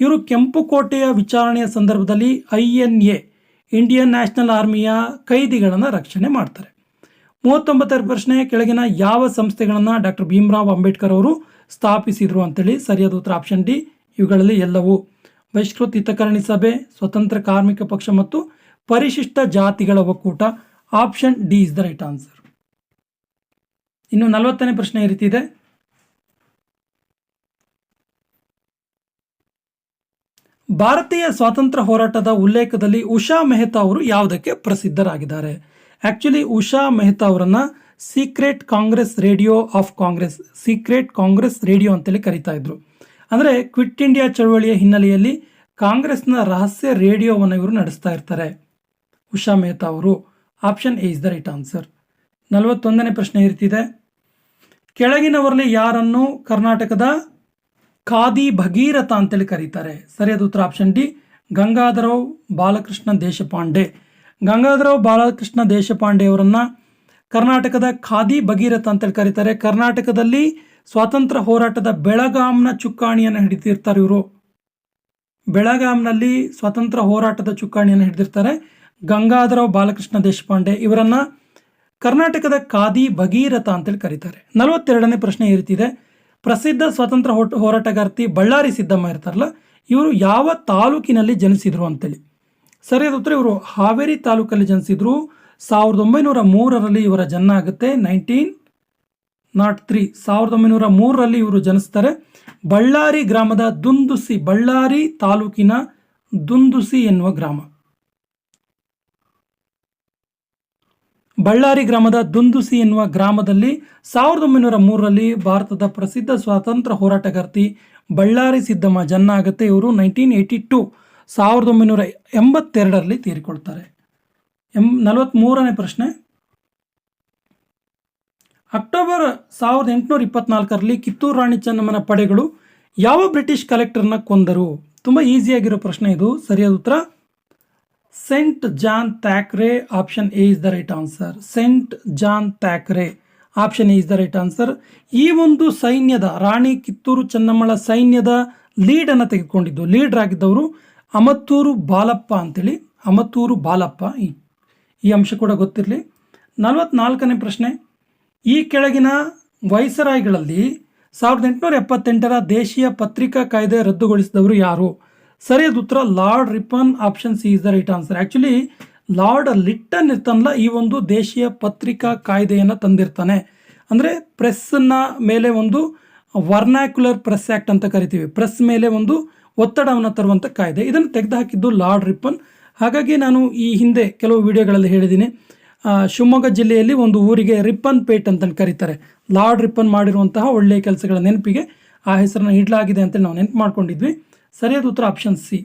ಇವರು ಕೆಂಪು ಕೋಟೆಯ ವಿಚಾರಣೆಯ ಸಂದರ್ಭದಲ್ಲಿ I N A Indian national ಆರ್ಮಿಯ ಕೈದಿಗಳನ್ನು ರಕ್ಷಣೆ ಮಾಡ್ತಾರೆ. ಮೂವತ್ತೊಂಬತ್ತರ ಪ್ರಶ್ನೆ, ಕೆಳಗಿನ ಯಾವ ಸಂಸ್ಥೆಗಳನ್ನು ಡಾಕ್ಟರ್ ಭೀಮ್ರಾವ್ ಅಂಬೇಡ್ಕರ್ ಅವರು ಸ್ಥಾಪಿಸಿದರು ಅಂತೇಳಿ ಸರಿಯಾದ ಉತ್ತರ ಆಪ್ಷನ್ ಡಿ, ಇವುಗಳಲ್ಲಿ ಎಲ್ಲವೂ. ಬಹಿಷ್ಕೃತ ಹಿತಕರಣಿ ಸಭೆ, ಸ್ವತಂತ್ರ ಕಾರ್ಮಿಕ ಪಕ್ಷ ಮತ್ತು ಪರಿಶಿಷ್ಟ ಜಾತಿಗಳ ಒಕ್ಕೂಟ. Option D is the right answer. ಇನ್ನು ನಲವತ್ತನೇ ಪ್ರಶ್ನೆ ಈ ರೀತಿ ಭಾರತೀಯ ಸ್ವಾತಂತ್ರ್ಯ ಹೋರಾಟದ ಉಲ್ಲೇಖದಲ್ಲಿ ಉಷಾ ಮೆಹ್ತಾ ಅವರು ಯಾವುದಕ್ಕೆ ಪ್ರಸಿದ್ಧರಾಗಿದ್ದಾರೆ? ಆಕ್ಚುಲಿ ಉಷಾ ಮೆಹ್ತಾ ಅವರನ್ನ secret Congress radio of Congress secret Congress radio ಅಂತೇಳಿ ಕರಿತಾ ಇದ್ರು. ಅಂದರೆ ಕ್ವಿಟ್ ಇಂಡಿಯಾ ಚಳವಳಿಯ ಹಿನ್ನೆಲೆಯಲ್ಲಿ ಕಾಂಗ್ರೆಸ್ನ ರಹಸ್ಯ ರೇಡಿಯೋವನ್ನು ಇವರು ನಡೆಸ್ತಾ ಇರ್ತಾರೆ. ಉಷಾ ಮೆಹ್ತಾ ಅವರು. Option A is the right answer ನಲವತ್ತೊಂದನೇ ಪ್ರಶ್ನೆ ಇರ್ತಿದೆ. ಕೆಳಗಿನವರಲ್ಲಿ ಯಾರನ್ನು ಕರ್ನಾಟಕದ ಖಾದಿ ಭಗೀರಥ ಅಂತೇಳಿ ಕರೀತಾರೆ. ಸರಿಯಾದ ಉತ್ತರ ಆಪ್ಷನ್ ಡಿ ಗಂಗಾಧರವ್ ಬಾಲಕೃಷ್ಣ ದೇಶಪಾಂಡೆ. ಗಂಗಾಧರವ್ ಬಾಲಕೃಷ್ಣ ದೇಶಪಾಂಡೆ ಅವರನ್ನ ಕರ್ನಾಟಕದ ಖಾದಿ ಭಗೀರಥ ಅಂತೇಳಿ ಕರೀತಾರೆ. ಕರ್ನಾಟಕದಲ್ಲಿ ಸ್ವಾತಂತ್ರ್ಯ ಹೋರಾಟದ ಬೆಳಗಾಂನ ಚುಕ್ಕಾಣಿಯನ್ನು ಹಿಡಿದಿರ್ತಾರೆ ಇವರು. ಬೆಳಗಾಂನಲ್ಲಿ ಸ್ವಾತಂತ್ರ್ಯ ಹೋರಾಟದ ಚುಕ್ಕಾಣಿಯನ್ನು ಹಿಡಿದಿರ್ತಾರೆ ಗಂಗಾಧರವ್ ಬಾಲಕೃಷ್ಣ ದೇಶಪಾಂಡೆ. ಇವರನ್ನ ಕರ್ನಾಟಕದ ಖಾದಿ ಭಗೀರಥ ಅಂತೇಳಿ ಕರೀತಾರೆ. ನಲವತ್ತೆರಡನೇ ಪ್ರಶ್ನೆ ಇರುತ್ತಿದೆ ಪ್ರಸಿದ್ಧ ಸ್ವಾತಂತ್ರ್ಯ ಹೋಟ ಹೋರಾಟಗಾರ್ತಿ ಬಳ್ಳಾರಿ ಸಿದ್ದಮ್ಮ ಇರ್ತಾರಲ್ಲ, ಇವರು ಯಾವ ತಾಲೂಕಿನಲ್ಲಿ ಜನಿಸಿದ್ರು ಅಂತೇಳಿ. ಸರಿಯಾದ ಉತ್ತರ ಇವರು ಹಾವೇರಿ ತಾಲೂಕಲ್ಲಿ ಜನಿಸಿದ್ರು. ಸಾವಿರದ ಒಂಬೈನೂರ ಮೂರರಲ್ಲಿ ಇವರ ಜನ್ಮ ಆಗುತ್ತೆ, ನೈನ್ಟೀನ್ ನಾಟ್ ತ್ರೀ. ಸಾವಿರದ ಒಂಬೈನೂರ ಮೂರರಲ್ಲಿ ಇವರು ಜನಿಸ್ತಾರೆ. ಬಳ್ಳಾರಿ ಗ್ರಾಮದ ದುಂದುಸಿ, ಬಳ್ಳಾರಿ ತಾಲೂಕಿನ ದುಂದುಸಿ ಎನ್ನುವ ಗ್ರಾಮ. ಬಳ್ಳಾರಿ ಗ್ರಾಮದ ದುಂದುಸಿ ಎನ್ನುವ ಗ್ರಾಮದಲ್ಲಿ ಸಾವಿರದ ಒಂಬೈನೂರ ಮೂರರಲ್ಲಿ ಭಾರತದ ಪ್ರಸಿದ್ಧ ಸ್ವಾತಂತ್ರ್ಯ ಹೋರಾಟಗಾರ್ತಿ ಬಳ್ಳಾರಿ ಸಿದ್ದಮ್ಮ ಜನ್ನಾಗತ್ತೆ ಇವರು ನೈನ್ಟೀನ್ ಏಯ್ಟಿ ಟು ಸಾವಿರದ ಒಂಬೈನೂರ ಎಂಬತ್ತೆರಡರಲ್ಲಿ ತೀರಿಕೊಳ್ತಾರೆ. ಎಂ ನಲವತ್ತ್ಮೂರನೇ ಪ್ರಶ್ನೆ. ಅಕ್ಟೋಬರ್ ಸಾವಿರದ ಎಂಟುನೂರ ಇಪ್ಪತ್ನಾಲ್ಕರಲ್ಲಿ ಕಿತ್ತೂರು ರಾಣಿ ಚೆನ್ನಮ್ಮನ ಪಡೆಗಳು ಯಾವ ಬ್ರಿಟಿಷ್ ಕಲೆಕ್ಟರ್ನ ಕೊಂದರು? ತುಂಬ ಈಸಿಯಾಗಿರೋ ಪ್ರಶ್ನೆ ಇದು. ಸರಿಯಾದ ಉತ್ತರ Saint John Thackeray option A is the right answer Saint John Thackeray option A is the right answer ಈ ಒಂದು ಸೈನ್ಯದ ರಾಣಿ ಕಿತ್ತೂರು ಚೆನ್ನಮ್ಮಳ ಸೈನ್ಯದ ಲೀಡನ್ನು ತೆಗೆದುಕೊಂಡಿದ್ದು. ಲೀಡರ್ ಆಗಿದ್ದವರು ಅಮತ್ತೂರು ಬಾಲಪ್ಪ ಅಂತೇಳಿ. ಅಮತ್ತೂರು ಬಾಲಪ್ಪ ಈ ಈ ಅಂಶ ಕೂಡ ಗೊತ್ತಿರಲಿ. ನಲವತ್ನಾಲ್ಕನೇ ಪ್ರಶ್ನೆ. ಈ ಕೆಳಗಿನ ವೈಸರಾಯ್ಗಳಲ್ಲಿ ಸಾವಿರದ ಎಂಟುನೂರ ಎಪ್ಪತ್ತೆಂಟರ ದೇಶೀಯ ಪತ್ರಿಕಾ ಕಾಯ್ದೆ ರದ್ದುಗೊಳಿಸಿದವರು ಯಾರು? ಸರಿಯಾದ ಉತ್ತರ, Lord Ripon option C is the right answer. Actually Lord Lytton ಇರ್ತಾನಲ್ಲ, ಈ ಒಂದು ದೇಶೀಯ ಪತ್ರಿಕಾ ಕಾಯ್ದೆಯನ್ನು ತಂದಿರ್ತಾನೆ. ಅಂದರೆ ಪ್ರೆಸ್ನ ಮೇಲೆ ಒಂದು ವರ್ನಾಕ್ಯುಲರ್ ಪ್ರೆಸ್ ಆ್ಯಕ್ಟ್ ಅಂತ ಕರಿತೀವಿ. ಪ್ರೆಸ್ ಮೇಲೆ ಒಂದು ಒತ್ತಡವನ್ನು ತರುವಂಥ ಕಾಯ್ದೆ. ಇದನ್ನು ತೆಗೆದುಹಾಕಿದ್ದು ಲಾರ್ಡ್ ರಿಪ್ಪನ್. ಹಾಗಾಗಿ ನಾನು ಈ ಹಿಂದೆ ಕೆಲವು ವಿಡಿಯೋಗಳಲ್ಲಿ ಹೇಳಿದ್ದೀನಿ. ಶಿವಮೊಗ್ಗ ಜಿಲ್ಲೆಯಲ್ಲಿ ಒಂದು ಊರಿಗೆ ರಿಪ್ಪನ್ ಪೇಟ್ ಅಂತ ಕರೀತಾರೆ. ಲಾರ್ಡ್ ರಿಪ್ಪನ್ ಮಾಡಿರುವಂತಹ ಒಳ್ಳೆಯ ಕೆಲಸಗಳ ನೆನಪಿಗೆ ಆ ಹೆಸರನ್ನು ಇಡಲಾಗಿದೆ ಅಂತ ನಾವು ನೆನಪು ಮಾಡ್ಕೊಂಡಿದ್ವಿ. ಸರಿಯಾದ ಉತ್ತರ ಆಪ್ಷನ್ ಸಿ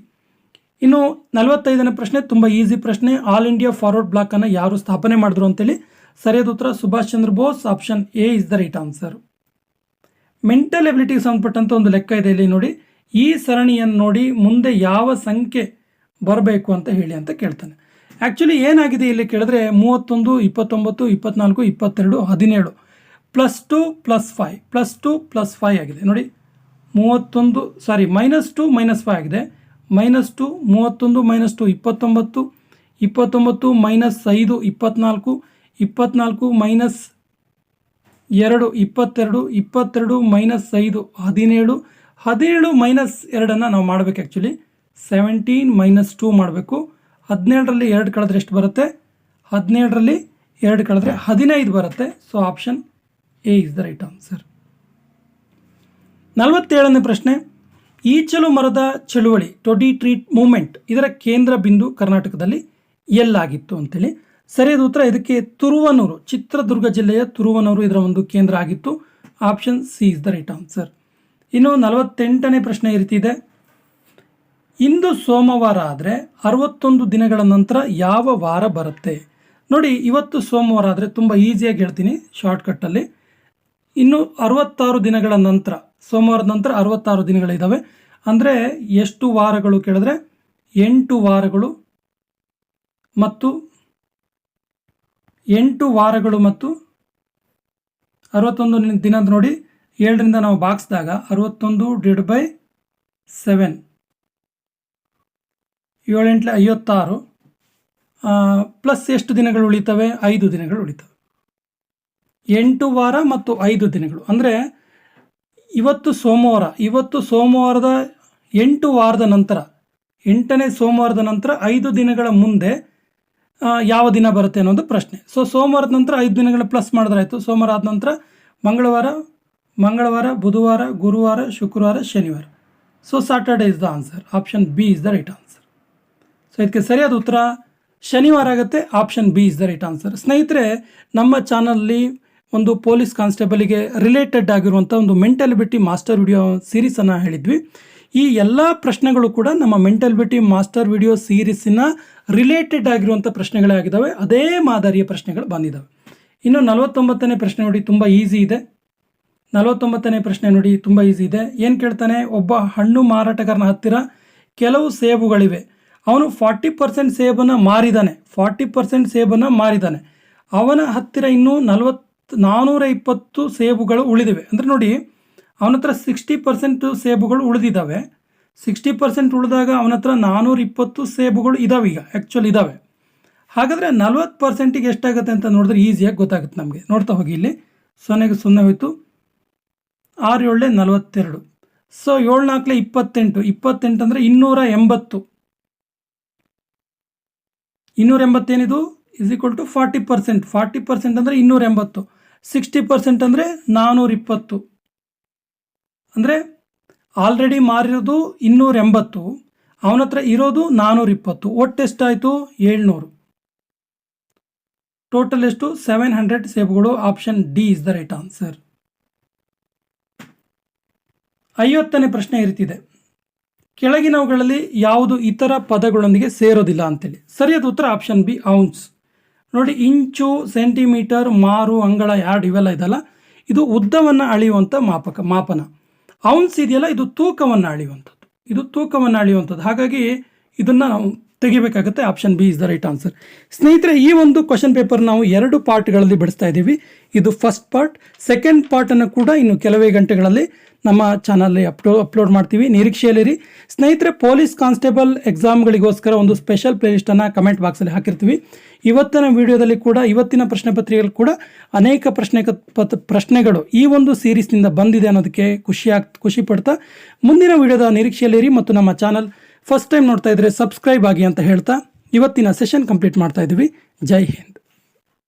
ಇನ್ನು ನಲವತ್ತೈದನೇ ಪ್ರಶ್ನೆ, ತುಂಬ ಈಸಿ ಪ್ರಶ್ನೆ. ಆಲ್ ಇಂಡಿಯಾ ಫಾರ್ವರ್ಡ್ ಬ್ಲಾಕನ್ನು ಯಾರು ಸ್ಥಾಪನೆ ಮಾಡಿದ್ರು ಅಂತೇಳಿ ಸರಿಯಾದ ಉತ್ತರ Subhash Chandra Bose option A is the right answer mental ಎಬಿಲಿಟಿಗೆ ಸಂಬಂಧಪಟ್ಟಂಥ ಒಂದು ಲೆಕ್ಕ ಇದೆ ಇಲ್ಲಿ ನೋಡಿ. ಈ ಸರಣಿಯನ್ನು ನೋಡಿ ಮುಂದೆ ಯಾವ ಸಂಖ್ಯೆ ಬರಬೇಕು ಅಂತ ಹೇಳಿ ಅಂತ ಕೇಳ್ತಾನೆ. ಆ್ಯಕ್ಚುಲಿ ಏನಾಗಿದೆ ಇಲ್ಲಿ ಕೇಳಿದ್ರೆ ಮೂವತ್ತೊಂದು, ಇಪ್ಪತ್ತೊಂಬತ್ತು, ಇಪ್ಪತ್ನಾಲ್ಕು, ಇಪ್ಪತ್ತೆರಡು, ಹದಿನೇಳು. Plus two plus five plus two plus five ಆಗಿದೆ. ನೋಡಿ ಮೂವತ್ತೊಂದು sorry minus two minus five ಆಗಿದೆ. ಮೈನಸ್ ಟು ಮೂವತ್ತೊಂದು ಮೈನಸ್ ಟು ಇಪ್ಪತ್ತೊಂಬತ್ತು ಇಪ್ಪತ್ತೊಂಬತ್ತು ಮೈನಸ್ ಐದು ಇಪ್ಪತ್ತ್ನಾಲ್ಕು ಇಪ್ಪತ್ನಾಲ್ಕು ಮೈನಸ್ ಎರಡು, ಇಪ್ಪತ್ತೆರಡು ಇಪ್ಪತ್ತೆರಡು ಮೈನಸ್ ಐದು, ಹದಿನೇಳು ಹದಿನೇಳು ಮೈನಸ್ ಎರಡನ್ನು ನಾವು ಮಾಡಬೇಕು ಆ್ಯಕ್ಚುಲಿ ಸೆವೆಂಟೀನ್ ಮೈನಸ್ ಟು ಮಾಡಬೇಕು. ಹದಿನೇಳರಲ್ಲಿ ಎರಡು ಕಳೆದ್ರೆ ಎಷ್ಟು ಬರುತ್ತೆ? ಹದಿನೇಳರಲ್ಲಿ ಎರಡು ಕಳೆದ್ರೆ ಹದಿನೈದು ಬರುತ್ತೆ. So option A is the right answer ನಲವತ್ತೇಳನೇ ಪ್ರಶ್ನೆ. ಈಚಲು ಮರದ ಚಳುವಳಿ ಟೊಡಿ ಟ್ರೀಟ್ ಮೂಮೆಂಟ್ ಇದರ ಕೇಂದ್ರ ಬಿಂದು ಕರ್ನಾಟಕದಲ್ಲಿ ಎಲ್ಲಾಗಿತ್ತು ಅಂತೇಳಿ. ಸರಿಯಾದ ಉತ್ತರ ಇದಕ್ಕೆ ತುರುವನೂರು, ಚಿತ್ರದುರ್ಗ ಜಿಲ್ಲೆಯ ತುರುವನೂರು ಇದರ ಒಂದು ಕೇಂದ್ರ ಆಗಿತ್ತು. Option C is the right answer ಇನ್ನು ನಲವತ್ತೆಂಟನೇ ಪ್ರಶ್ನೆ ಈ ರೀತಿ ಇದೆ. ಇಂದು ಸೋಮವಾರ ಆದರೆ ಅರವತ್ತೊಂದು ದಿನಗಳ ನಂತರ ಯಾವ ವಾರ ಬರುತ್ತೆ? ನೋಡಿ, ಇವತ್ತು ಸೋಮವಾರ ಆದರೆ ತುಂಬ ಈಸಿಯಾಗಿ ಹೇಳ್ತೀನಿ ಶಾರ್ಟ್ಕಟ್ಟಲ್ಲಿ ಇನ್ನು ಅರವತ್ತಾರು ದಿನಗಳ ನಂತರ ಸೋಮವಾರದ ನಂತರ ಅರವತ್ತಾರು ದಿನಗಳಿದ್ದಾವೆ ಅಂದರೆ ಎಷ್ಟು ವಾರಗಳು ಕೇಳಿದ್ರೆ ಎಂಟು ವಾರಗಳು ಮತ್ತು ಎಂಟು ವಾರಗಳು ಮತ್ತು ಅರವತ್ತೊಂದು ದಿನ ಅಂತ ನೋಡಿ, ಏಳರಿಂದ ನಾವು ಬಾಕ್ಸ್ದಾಗ ಅರವತ್ತೊಂದು ಡಿಡ್ ಬೈ ಸೆವೆನ್ ಏಳೆಂಟ್ಲೆ ಐವತ್ತಾರು. ಪ್ಲಸ್ ಎಷ್ಟು ದಿನಗಳು ಉಳಿತವೆ? ಐದು ದಿನಗಳು ಉಳಿತವೆ. ಎಂಟು ವಾರ ಮತ್ತು ಐದು ದಿನಗಳು. ಅಂದರೆ ಇವತ್ತು ಸೋಮವಾರ, ಇವತ್ತು ಸೋಮವಾರದ ಎಂಟು ವಾರದ ನಂತರ, ಎಂಟನೇ ಸೋಮವಾರದ ನಂತರ ಐದು ದಿನಗಳ ಮುಂದೆ ಯಾವ ದಿನ ಬರುತ್ತೆ ಅನ್ನೋದು ಪ್ರಶ್ನೆ. ಸೊ ಸೋಮವಾರದ ನಂತರ ಐದು ದಿನಗಳ ಪ್ಲಸ್ ಮಾಡಿದ್ರಾಯಿತು. ಸೋಮವಾರ ಆದ ನಂತರ ಮಂಗಳವಾರ ಮಂಗಳವಾರ, ಬುಧವಾರ, ಗುರುವಾರ, ಶುಕ್ರವಾರ, ಶನಿವಾರ. So Saturday is the answer option B is the right answer so ಇದಕ್ಕೆ ಸರಿಯಾದ ಉತ್ತರ, ಶನಿವಾರ ಆಗುತ್ತೆ. Option B is the right answer ಸ್ನೇಹಿತರೆ, ನಮ್ಮ ಚಾನಲ್ಲಿ ಒಂದು ಪೊಲೀಸ್ ಕಾನ್ಸ್ಟೇಬಲಿಗೆ ರಿಲೇಟೆಡ್ ಆಗಿರುವಂಥ ಒಂದು ಮೆಂಟಲಿಬಿಟಿ ಮಾಸ್ಟರ್ ವಿಡಿಯೋ ಸೀರೀಸನ್ನು ಹೇಳಿದ್ವಿ. ಈ ಎಲ್ಲ ಪ್ರಶ್ನೆಗಳು ಕೂಡ ನಮ್ಮ ಮೆಂಟಲಿಬಿಟಿ ಮಾಸ್ಟರ್ ವಿಡಿಯೋ ಸೀರೀಸಿನ ರಿಲೇಟೆಡ್ ಆಗಿರುವಂಥ ಪ್ರಶ್ನೆಗಳೇ ಆಗಿದ್ದಾವೆ ಅದೇ ಮಾದರಿಯ ಪ್ರಶ್ನೆಗಳು ಬಂದಿದ್ದಾವೆ ಇನ್ನು ನಲವತ್ತೊಂಬತ್ತನೇ ಪ್ರಶ್ನೆ ನೋಡಿ ತುಂಬ ಈಸಿ ಇದೆ. ನಲವತ್ತೊಂಬತ್ತನೇ ಪ್ರಶ್ನೆ ನೋಡಿ ತುಂಬ ಈಸಿ ಇದೆ. ಏನು ಕೇಳ್ತಾನೆ? ಒಬ್ಬ ಹಣ್ಣು ಮಾರಾಟಗಾರನ ಹತ್ತಿರ ಕೆಲವು ಸೇಬುಗಳಿವೆ. ಅವನು ಫಾರ್ಟಿ ಪರ್ಸೆಂಟ್ ಸೇಬನ್ನು ಮಾರಿದ್ದಾನೆ ಫಾರ್ಟಿ ಪರ್ಸೆಂಟ್ ಸೇಬನ್ನು ಮಾರಿದ್ದಾನೆ ಅವನ ಹತ್ತಿರ ಇನ್ನೂ ನಲವತ್ತು ನಾನ್ನೂರ ಇಪ್ಪತ್ತು ಸೇಬುಗಳು ಉಳಿದಿವೆ. ಅಂದರೆ ನೋಡಿ, ಅವನ ಹತ್ರ ಸಿಕ್ಸ್ಟಿ ಪರ್ಸೆಂಟ್ ಸೇಬುಗಳು ಉಳಿದಿದ್ದಾವೆ. ಸಿಕ್ಸ್ಟಿ ಪರ್ಸೆಂಟ್ ಉಳಿದಾಗ ಅವನ ಹತ್ರ ನಾನ್ನೂರ ಇಪ್ಪತ್ತು ಸೇಬುಗಳು ಇದಾವೆ ಈಗ ಆ್ಯಕ್ಚುಲಿ ಇದ್ದಾವೆ ಹಾಗಾದರೆ ನಲ್ವತ್ತು ಪರ್ಸೆಂಟಿಗೆ ಎಷ್ಟಾಗುತ್ತೆ ಅಂತ ನೋಡಿದ್ರೆ ಈಸಿಯಾಗಿ ಗೊತ್ತಾಗುತ್ತೆ ನಮಗೆ. ನೋಡ್ತಾ ಹೋಗಿ ಇಲ್ಲಿ. ಸೊನ್ನೆಗೆ ಸೊನ್ನೆ ಹೋಯಿತು. ಆರು ಏಳೆ ನಲವತ್ತೆರಡು. ಸೊ ಏಳು ನಾಲ್ಕಲೆ ಇಪ್ಪತ್ತೆಂಟು. ಇಪ್ಪತ್ತೆಂಟು ಅಂದರೆ ಇನ್ನೂರ ಎಂಬತ್ತು ಇನ್ನೂರ ಎಂಬತ್ತೇನಿದು is equal to forty percent forty percent ಅಂದರೆ ಇನ್ನೂರ ಎಂಬತ್ತು ಸಿಕ್ಸ್ಟಿ ಪರ್ಸೆಂಟ್ ಅಂದರೆ ನಾನ್ನೂರ ಇಪ್ಪತ್ತು ಅಂದರೆ ಆಲ್ರೆಡಿ ಮಾರಿರೋದು ಇನ್ನೂರ ಎಂಬತ್ತು ಅವನ ಹತ್ರ ಇರೋದು ನಾನ್ನೂರ ಇಪ್ಪತ್ತು ಒಟ್ಟು ಎಷ್ಟಾಯಿತು? ಏಳ್ನೂರು. ಟೋಟಲ್ ಎಷ್ಟು? Seven hundred ಸೇಬುಗಳು option D is the right answer ಐವತ್ತನೇ ಪ್ರಶ್ನೆ ಇರ್ತಿದೆ ಕೆಳಗಿನವುಗಳಲ್ಲಿ ಯಾವುದು ಇತರ ಪದಗಳೊಂದಿಗೆ ಸೇರೋದಿಲ್ಲ ಅಂತೇಳಿ. ಸರಿಯಾದ ಉತ್ತರ ಆಪ್ಷನ್ ಬಿ ಔನ್ಸ್ ನೋಡಿ, ಇಂಚು ಸೆಂಟಿಮೀಟರ್ ಮಾರು ಅಂಗಳ ಯಾರ್ಡ್ ಇವೆಲ್ಲ ಇದೆಲ್ಲ, ಇದು ಉದ್ದವನ್ನು ಅಳೆಯುವಂಥ ಮಾಪಕ, ಮಾಪನ. ಔನ್ಸ್ ಇದೆಯಲ್ಲ ಇದು ತೂಕವನ್ನು ಅಳೆಯುವಂಥದ್ದು. ಇದು ತೂಕವನ್ನು ಅಳೆಯುವಂಥದ್ದು. ಹಾಗಾಗಿ ಇದನ್ನು ನಾವು ತೆಗಿಬೇಕಾಗುತ್ತೆ, option B is the right answer. ಸ್ನೇಹಿತರೆ, ಈ ಒಂದು ಕ್ವಶನ್ ಪೇಪರ್ ನಾವು ಎರಡು ಪಾರ್ಟ್ಗಳಲ್ಲಿ ಬಿಡಿಸ್ತಾ ಇದ್ದೀವಿ. ಇದು ಫಸ್ಟ್ ಪಾರ್ಟ್. ಸೆಕೆಂಡ್ ಪಾರ್ಟನ್ನು ಕೂಡ ಇನ್ನು ಕೆಲವೇ ಗಂಟೆಗಳಲ್ಲಿ ನಮ್ಮ ಚಾನಲ್ಲಿ ಅಪ್ಲೋ, ಅಪ್ಲೋಡ್ ಮಾಡ್ತೀವಿ. ನಿರೀಕ್ಷೆಯಲ್ಲಿರಿ. ಸ್ನೇಹಿತರೆ, ಪೊಲೀಸ್ ಕಾನ್ಸ್ಟೇಬಲ್ ಎಕ್ಸಾಮ್ಗಳಿಗೋಸ್ಕರ ಒಂದು ಸ್ಪೆಷಲ್ ಪ್ಲೇಲಿಸ್ಟನ್ನು ಕಮೆಂಟ್ ಬಾಕ್ಸಲ್ಲಿ ಹಾಕಿರ್ತೀವಿ. ಇವತ್ತಿನ ವಿಡಿಯೋದಲ್ಲಿ ಕೂಡ, ಇವತ್ತಿನ ಪ್ರಶ್ನೆ ಪತ್ರಿಕೆಯಲ್ಲಿ ಕೂಡ ಅನೇಕ ಪ್ರಶ್ನೆ ಪ್ರಶ್ನೆಗಳು ಈ ಒಂದು ಸೀರೀಸ್ನಿಂದ ಬಂದಿದೆ ಅನ್ನೋದಕ್ಕೆ ಖುಷಿ ಆಗ್ ಖುಷಿ ಪಡ್ತಾ ಮುಂದಿನ ವಿಡಿಯೋದ ನಿರೀಕ್ಷೆಯಲ್ಲಿರಿ ಮತ್ತು ನಮ್ಮ ಚಾನಲ್ ಫಸ್ಟ್ ಟೈಮ್ ನೋಡ್ತಾ ಇದ್ರೆ ಸಬ್ಸ್ಕ್ರೈಬ್ ಆಗಿ ಅಂತ ಹೇಳ್ತಾ ಇವತ್ತಿನ ಸೆಷನ್ ಕಂಪ್ಲೀಟ್ ಮಾಡ್ತಾ ಇದ್ದೀವಿ. ಜೈ ಹಿಂದ್.